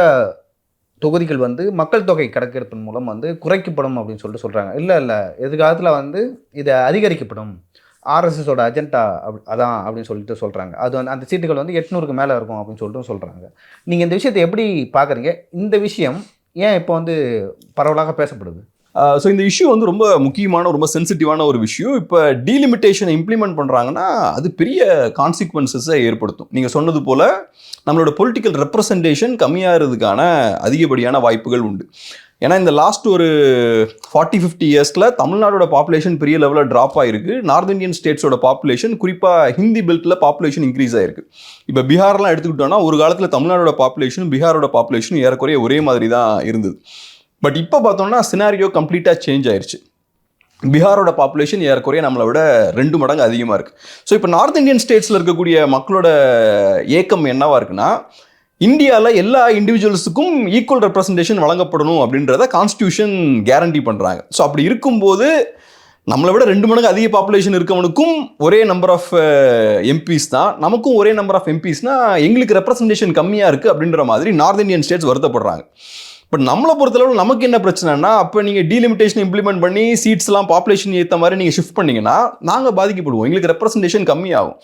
தொகுதிகள் வந்து மக்கள் தொகை கணக்கெடுப்பின் மூலம் வந்து குறைக்கப்படும் அப்படின்னு சொல்லிட்டு சொல்கிறாங்க இல்லை இல்லை. எதிர்காலத்தில் வந்து இது அதிகரிக்கப்படும். ஆர்எஸ்எஸோட அஜெண்டா அப் அதான் அப்படின்னு சொல்லிட்டு சொல்கிறாங்க அது வந்து அந்த சீட்டுகள் வந்து எட்நூறுக்கு மேலே இருக்கும் அப்படின்னு சொல்லிட்டு சொல்கிறாங்க நீங்கள் இந்த விஷயத்தை எப்படி பார்க்குறீங்க? இந்த விஷயம் ஏன் இப்போ வந்து பரவலாக பேசப்படுது? ஸோ இந்த இஷ்யூ வந்து ரொம்ப முக்கியமான ரொம்ப சென்சிட்டிவான ஒரு விஷயம். இப்போ டீலிமிட்டேஷனை இம்ப்ளிமெண்ட் பண்ணுறாங்கன்னா அது பெரிய கான்சிக்வன்சஸை ஏற்படுத்தும். நீங்கள் சொன்னது போல் நம்மளோட பொலிட்டிக்கல் ரெப்ரசன்டேஷன் கம்மியாகிறதுக்கான அதிகப்படியான வாய்ப்புகள் உண்டு. ஏன்னா இந்த லாஸ்ட் ஒரு ஃபார்ட்டி ஃபிஃப்டி இயர்ஸில் தமிழ்நாடோட பாப்புலேஷன் பெரிய லெவலில் ட்ராப் ஆகிருக்கு நார்த் இந்தியன் ஸ்டேட்ஸோட பாப்புலேஷன் குறிப்பாக ஹிந்தி பெல்ட்டில் பாப்புலேஷன் இன்க்ரீஸ் ஆகிருக்கு இப்போ பீகார்லாம் எடுத்துக்கிட்டோம்னா ஒரு காலத்தில் தமிழ்நாடோட பாப்புலேஷன் பீகாரோட பாப்புலேஷன் ஏறக்குறைய ஒரே மாதிரி தான் இருந்தது. பட் இப்போ பார்த்தோம்னா சினாரியோ கம்ப்ளீட்டாக சேஞ்ச் ஆயிடுச்சு பீகாரோட பாப்புலேஷன் ஏறக்குறைய நம்மளை விட ரெண்டு மடங்கு அதிகமாக இருக்குது ஸோ இப்போ நார்த் இந்தியன் ஸ்டேட்ஸில் இருக்கக்கூடிய மக்களோட ஏக்கம் என்னவாக இருக்குன்னா இந்தியாவில் எல்லா இண்டிவிஜுவல்ஸுக்கும் ஈக்குவல் ரெப்ரசன்டேஷன் வழங்கப்படணும் அப்படின்றத கான்ஸ்டியூஷன் கேரண்டி பண்ணுறாங்க ஸோ அப்படி இருக்கும்போது நம்மளை விட ரெண்டு மடங்கு அதிக பாப்புலேஷன் இருக்கவனுக்கும் ஒரே நம்பர் ஆஃப் எம்பிஸ் தான். நமக்கும் ஒரே நம்பர் ஆஃப் எம்பிஸ்னால் எங்களுக்கு ரெப்ரசன்டேஷன் கம்மியாக இருக்குது அப்படின்ற மாதிரி நார்த் இந்தியன் ஸ்டேட்ஸ் வருத்தப்படுறாங்க. பட் நம்மளை பொறுத்தளவு நமக்கு என்ன பிரச்சனைனா அப்போ நீங்கள் டீலிமிட்டேஷன் இம்ப்ளிமெண்ட் பண்ணி சீட்ஸ்லாம் பாப்புலேஷன் ஏற்ற மாதிரி நீங்கள் ஷிஃப்ட் பண்ணிங்கன்னா நாங்கள் பாதிக்கப்படுவோம். எங்களுக்கு ரெப்ரசன்டேஷன் கம்மியாகும்.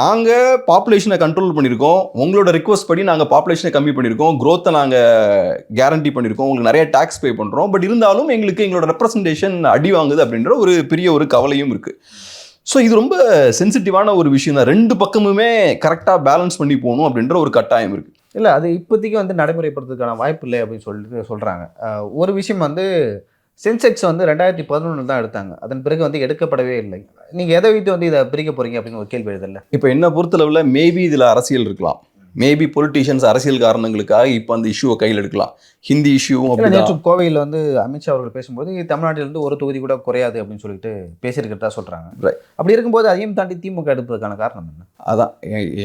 நாங்கள் பாப்புலேஷனை கண்ட்ரோல் பண்ணியிருக்கோம் உங்களோட ரிக்வஸ்ட் படி நாங்கள் பாப்புலேஷனை கம்மி பண்ணியிருக்கோம் க்ரோத்தை நாங்கள் கேரண்டி பண்ணியிருக்கோம் உங்களுக்கு நிறைய டேக்ஸ் பே பண்ணுறோம் பட் இருந்தாலும் எங்களுக்கு எங்களோட ரெப்ரசன்டேஷன் அடி வாங்குது அப்படின்ற ஒரு பெரிய ஒரு கவலையும் இருக்குது ஸோ இது ரொம்ப சென்சிட்டிவான ஒரு விஷயம் தான். ரெண்டு பக்கமுமே கரெக்டாக பேலன்ஸ் பண்ணி போகணும் அப்படின்ற ஒரு கட்டாயம் இருக்குது இல்லை அது இப்போதைக்கு வந்து நடைமுறைப்படுத்துறதுக்கான வாய்ப்பு இல்லை அப்படின்னு சொல்லிட்டு சொல்கிறாங்க ஒரு விஷயம் வந்து சென்செக்ஸ் வந்து ரெண்டாயிரத்தி பதினொன்றில் தான் எடுத்தாங்க. அதன் பிறகு வந்து எடுக்கப்படவே இல்லை. நீங்கள் எதை வைத்து வந்து இதை பிரிக்க போகிறீங்க அப்படின்னு ஒரு கேள்வி எழுதல. இப்போ என்ன பொறுத்தளவில் மேபி இதில் அரசியல் இருக்கலாம். மேபி பொலிட்டீஷியன்ஸ் அரசியல் காரணங்களுக்காக இப்போ அந்த இஷ்யூவை கையில் எடுக்கலாம். ஹிந்தி இஷ்யூவும் நேற்று கோவையில் வந்து அமித்ஷா அவர்கள் பேசும்போது தமிழ்நாட்டிலிருந்து ஒரு தொகுதி கூட குறையாது அப்படின்னு சொல்லிட்டு பேசியிருக்கிறதா சொல்றாங்க. Right. அப்படி இருக்கும்போது அதையும் தாண்டி திமுக எடுப்பதற்கான காரணம் என்ன? அதான்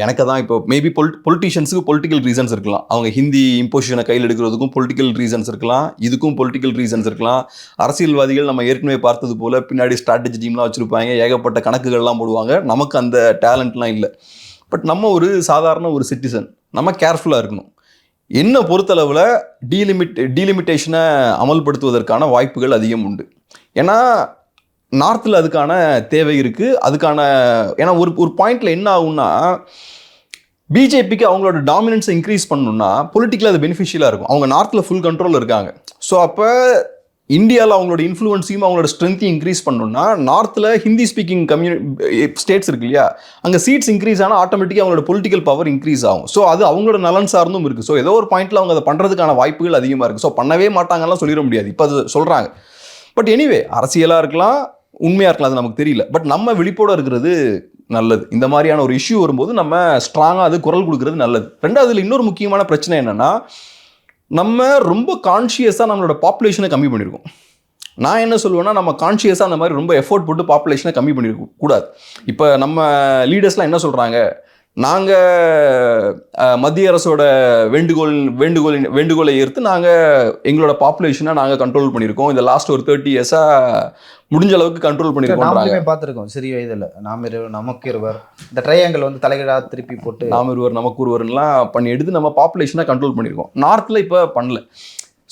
எனக்கு தான் இப்போ மேபி பொல் பொலிட்டீஷியன்ஸுக்கு பொலிட்டிக்கல் ரீசன்ஸ் இருக்கலாம். அவங்க ஹிந்தி இம்போசிஷனை கையில் எடுக்கிறதுக்கும் பொலிட்டிக்கல் ரீசன்ஸ் இருக்கலாம். இதுக்கும் பொலிட்டிக்கல் ரீசன்ஸ் இருக்கலாம். அரசியல்வாதிகள் நம்ம ஏற்கனவே பார்த்தது போல பின்னாடி ஸ்ட்ராட்டஜி டீம்லாம் வச்சுருப்பாங்க. ஏகப்பட்ட கணக்குகள்லாம் போடுவாங்க. நமக்கு அந்த டேலண்ட்லாம் இல்லை. பட் நம்ம ஒரு சாதாரண ஒரு சிட்டிசன் நம்ம கேர்ஃபுல்லாக இருக்கணும். என்ன பொறுத்தளவில் டீலிமிட் டீலிமிட்டேஷனை அமல்படுத்துவதற்கான வாய்ப்புகள் அதிகம் உண்டு. ஏன்னா நார்த்தில் அதுக்கான தேவை இருக்குது அதுக்கான ஏன்னா ஒரு ஒரு பாயிண்டில் என்ன ஆகும்னா பிஜேபிக்கு அவங்களோட டாமினன்ஸை இன்க்ரீஸ் பண்ணணும்னா பொலிட்டிக்கலாக அது பெனிஃபிஷியலாக இருக்கும். அவங்க நார்த்தில் ஃபுல் கண்ட்ரோல் இருக்காங்க. ஸோ அப்போ இந்தியாவில் அவங்களோட இன்ஃப்ளூயன்ஸையும் அவங்களோட ஸ்ட்ரென்த்தையும் இன்க்ரீஸ் பண்ணணும்னா நார்த்தில் ஹிந்தி ஸ்பீக்கிங் கம்யூனி ஸ்டேட்ஸ் இருக்கு இல்லையா? அங்கே சீட்ஸ் இன்க்ரீஸ் ஆனால் ஆட்டோமேட்டிக்காக அவங்களோட பொலிட்டிக்கல் பவர் இன்க்ரீஸ் ஆகும். ஸோ அது அவங்களோட நலன் சார்ந்தும் இருக்குது ஸோ ஏதோ ஒரு பாயிண்ட்டில் அவங்க அதை பண்ணுறதுக்கான வாய்ப்புகள் அதிகமாக இருக்குது ஸோ பண்ணவே மாட்டாங்கலாம் சொல்லிட முடியாது. இப்போ அது சொல்கிறாங்க பட் எனிவே அரசியலாக இருக்கலாம் உண்மையாக இருக்கலாம் அது நமக்கு தெரியல. பட் நம்ம விழிப்போட இருக்கிறது நல்லது. இந்த மாதிரியான ஒரு இஷ்யூ வரும்போது நம்ம ஸ்ட்ராங்காக அது குரல் கொடுக்கறது நல்லது. ரெண்டாவதுல இன்னொரு முக்கியமான பிரச்சனை என்னென்னா நம்ம ரொம்ப கான்ஷியஸாக நம்மளோட பாப்புலேஷனை கம்மி பண்ணியிருக்கோம் நான் என்ன சொல்லுவேன்னா நம்ம கான்ஷியஸாக அந்த மாதிரி ரொம்ப எஃபோர்ட் போட்டு பாப்புலேஷனை கம்மி பண்ணியிருக்க கூடாது. இப்போ நம்ம லீடர்ஸ்லாம் என்ன சொல்கிறாங்க நாங்கள் மத்திய அரசோட வேண்டுகோள் வேண்டுகோள் வேண்டுகோளை ஏற்று நாங்கள் எங்களோட பாப்புலேஷனை நாங்கள் கண்ட்ரோல் பண்ணியிருக்கோம். இந்த லாஸ்ட் ஒரு தேர்ட்டி இயர்ஸாக முடிஞ்ச அளவுக்கு கண்ட்ரோல் பண்ணியிருக்கோம் பார்த்துருக்கோம். சிறிய வயதில். நாம் இருவர் நமக்கு இருவர். இந்த ட்ரையாங்கிள் வந்து தலைகீழா திருப்பி போட்டு நாம் ஒருவர் நமக்கு ஒருவர்லாம் பண்ணி எடுத்து நம்ம பாப்புலேஷனை கண்ட்ரோல் பண்ணியிருக்கோம். நார்த்தில் இப்போ பண்ணல.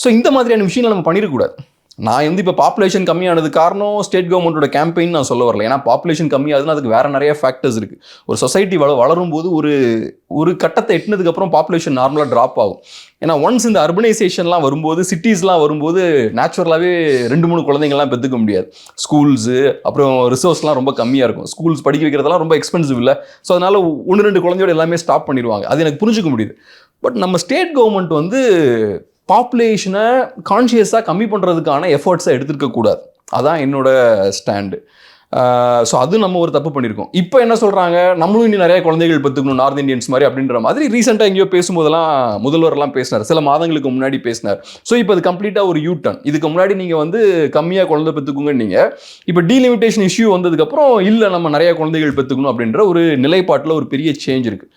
ஸோ இந்த மாதிரியான விஷயங்களை நம்ம பண்ணிடக்கூடாது நான் வந்து இப்போ பாப்புலேஷன் கம்மியானது காரணம் ஸ்டேட் கவர்மெண்ட்டோட கேம்பெயின் நான் சொல்ல வரல. ஏன்னா பாப்புலேஷன் கம்மியாகுதுன்னா அதுக்கு வேறு நிறைய ஃபேக்டர்ஸ் இருக்குது ஒரு சொசைட்டி வள வளரும் போது ஒரு ஒரு கட்டத்தை எட்டினதுக்கப்புறம் பாப்புலேஷன் நார்மலாக ட்ராப் ஆகும். ஏன்னா ஒன்ஸ் இந்த அர்பனைசேஷன்லாம் வரும்போது சிட்டிஸ்லாம் வரும்போது நேச்சுரலாகவே ரெண்டு மூணு குழந்தைங்கள்லாம் பெற்றுக்க முடியாது. ஸ்கூல்ஸு அப்புறம் ரிசோர்ஸ்லாம் ரொம்ப கம்மியாக இருக்கும். ஸ்கூல்ஸ் படிக்க வைக்கிறதெல்லாம் ரொம்ப எக்ஸ்பென்சிவ் இல்லை. ஸோ அதனால் ஒன்று ரெண்டு குழந்தையோட எல்லாமே ஸ்டாப் பண்ணிடுவாங்க. அது எனக்கு புரிஞ்சுக்க முடியுது. பட் நம்ம ஸ்டேட் கவர்மெண்ட் வந்து பாப்புலேஷனை கான்ஷியஸாக கம்மி பண்ணுறதுக்கான எஃபர்ட்ஸை எடுத்துருக்க கூடாது. அதான் என்னோட ஸ்டாண்டு ஸோ அது நம்ம ஒரு தப்பு பண்ணியிருக்கோம் இப்போ என்ன சொல்கிறாங்க நம்மளும் இன்னும் நிறைய குழந்தைகள் பெற்றுக்கணும் நார்த் இந்தியன்ஸ் மாதிரி அப்படின்ற மாதிரி ரீசெண்டாக எங்கேயோ பேசும்போதெல்லாம் முதல்வர்லாம் பேசினார். சில மாதங்களுக்கு முன்னாடி பேசினார். ஸோ இப்போ அது கம்ப்ளீட்டாக ஒரு யூ டர்ன் இதுக்கு முன்னாடி நீங்கள் வந்து கம்மியாக குழந்தை பெற்றுக்குங்க நீங்கள் இப்போ டீலிமிட்டேஷன் இஷ்யூ வந்ததுக்கப்புறம் இல்லை நம்ம நிறைய குழந்தைகள் பெற்றுக்கணும் அப்படின்ற ஒரு நிலைப்பாட்டில் ஒரு பெரிய சேஞ்ச் இருக்குது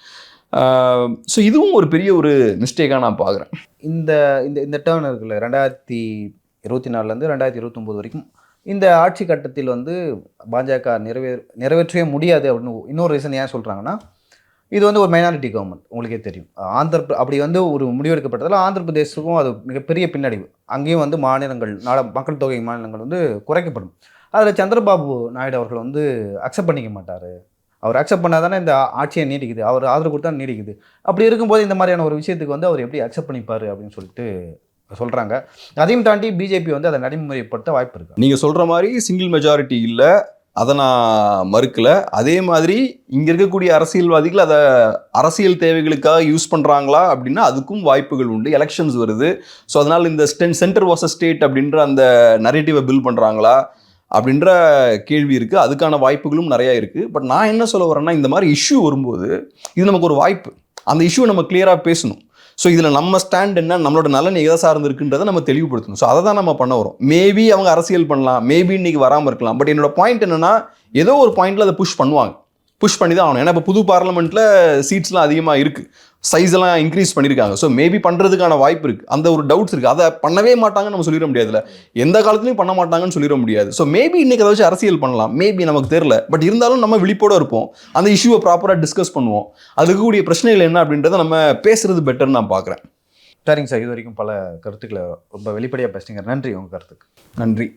ஸோ இதுவும் ஒரு பெரிய ஒரு மிஸ்டேக்காக நான் பார்க்குறேன். இந்த இந்த இந்த டேர்ன் இருக்குல்ல ரெண்டாயிரத்தி இருபத்தி நாலுலேருந்து ரெண்டாயிரத்தி இருபத்தொம்போது வரைக்கும் இந்த ஆட்சி கட்டத்தில் வந்து பாஜக நிறைவே நிறைவேற்றவே முடியாது அப்படின்னு இன்னொரு ரீசன் ஏன் சொல்கிறாங்கன்னா இது வந்து ஒரு மைனாரிட்டி கவர்மெண்ட் உங்களுக்கே தெரியும். ஆந்திர அப்படி வந்து ஒரு முடிவெடுக்கப்பட்டதில் ஆந்திர பிரதேசத்துக்கும் அது மிகப்பெரிய பின்னடைவு. அங்கேயும் வந்து மாநிலங்கள் நாட மக்கள் தொகை மாநிலங்கள் வந்து குறைக்கப்படும். அதில் சந்திரபாபு நாயுடு அவர்கள் வந்து அக்செப்ட் பண்ணிக்க மாட்டார். அவர் அக்செப்ட் பண்ணால் தானே இந்த ஆட்சியை நீடிக்குது. அவர் ஆதரவு கொடுத்தா நீடிக்குது. அப்படி இருக்கும்போது இந்த மாதிரியான ஒரு விஷயத்துக்கு வந்து அவர் எப்படி அக்செப்ட் பண்ணிப்பார் அப்படின்னு சொல்லிட்டு சொல்கிறாங்க அதையும் தாண்டி பிஜேபி வந்து அதை நடைமுறைப்படுத்த வாய்ப்பு இருக்குது நீங்கள் சொல்கிற மாதிரி சிங்கிள் மெஜாரிட்டி இல்லை. அதை நான் மறுக்கல. அதே மாதிரி இங்கே இருக்கக்கூடிய அரசியல்வாதிகள் அதை அரசியல் தேவைகளுக்காக யூஸ் பண்ணுறாங்களா அப்படின்னா அதுக்கும் வாய்ப்புகள் உண்டு. எலெக்ஷன்ஸ் வருது. ஸோ அதனால் இந்த ஸ்டென் சென்டர் வாஸ் ஸ்டேட் அப்படின்ற அந்த நரேட்டிவை பில் பண்ணுறாங்களா அப்படின்ற கேள்வி இருக்குது அதுக்கான வாய்ப்புகளும் நிறையா இருக்குது பட் நான் என்ன சொல்ல வரேன்னா இந்த மாதிரி இஷ்யூ வரும்போது இது நமக்கு ஒரு வாய்ப்பு. அந்த இஷ்யூ நம்ம கிளியராக பேசணும். ஸோ இதில் நம்ம ஸ்டாண்ட் என்ன நம்மளோட நலன் எதை சார்ந்து இருக்குன்றதை நம்ம தெளிவுபடுத்தணும். ஸோ அதை தான் நம்ம பண்ண வரோம். மேபி அவங்க அரசியல் பண்ணலாம். மேபி இன்னைக்கு வராமல் இருக்கலாம். பட் என்னோட பாயிண்ட் என்னென்னா ஏதோ ஒரு பாயிண்டில் அதை புஷ் பண்ணுவாங்க. புஷ் பண்ணி தான் ஆகணும். ஏன்னா இப்போ புது பார்லமெண்ட்ல சீட்ஸ்லாம் அதிகமாக இருக்குது சைஸ் எல்லாம் இன்க்ரீஸ் பண்ணியிருக்காங்க ஸோ மேபி பண்ணுறதுக்கான வாய்ப்பு இருக்குது அந்த ஒரு டவுட்ஸ் இருக்குது அதை பண்ணவே மாட்டாங்கன்னு நம்ம சொல்லிட முடியாதுல்ல. எந்த காலத்துலையும் பண்ண மாட்டாங்கன்னு சொல்லிட முடியாது. ஸோ மேபி இன்னைக்கு அதை வச்சு அரசியல் பண்ணலாம். மேபி நமக்கு தெரில பட் இருந்தாலும் நம்ம விழிப்போட இருப்போம். அந்த இஷ்யூவை ப்ராப்பராக டிஸ்கஸ் பண்ணுவோம். அதுக்கு கூடிய பிரச்சனைகள் என்ன அப்படின்றத நம்ம பேசுறது பெட்டர்னு நான் பார்க்குறேன் சரிங்க சார். இது வரைக்கும் பல கருத்துக்களை ரொம்ப வெளிப்படையாக பேசுனீங்க. நன்றி உங்கள் கருத்துக்கு. நன்றி.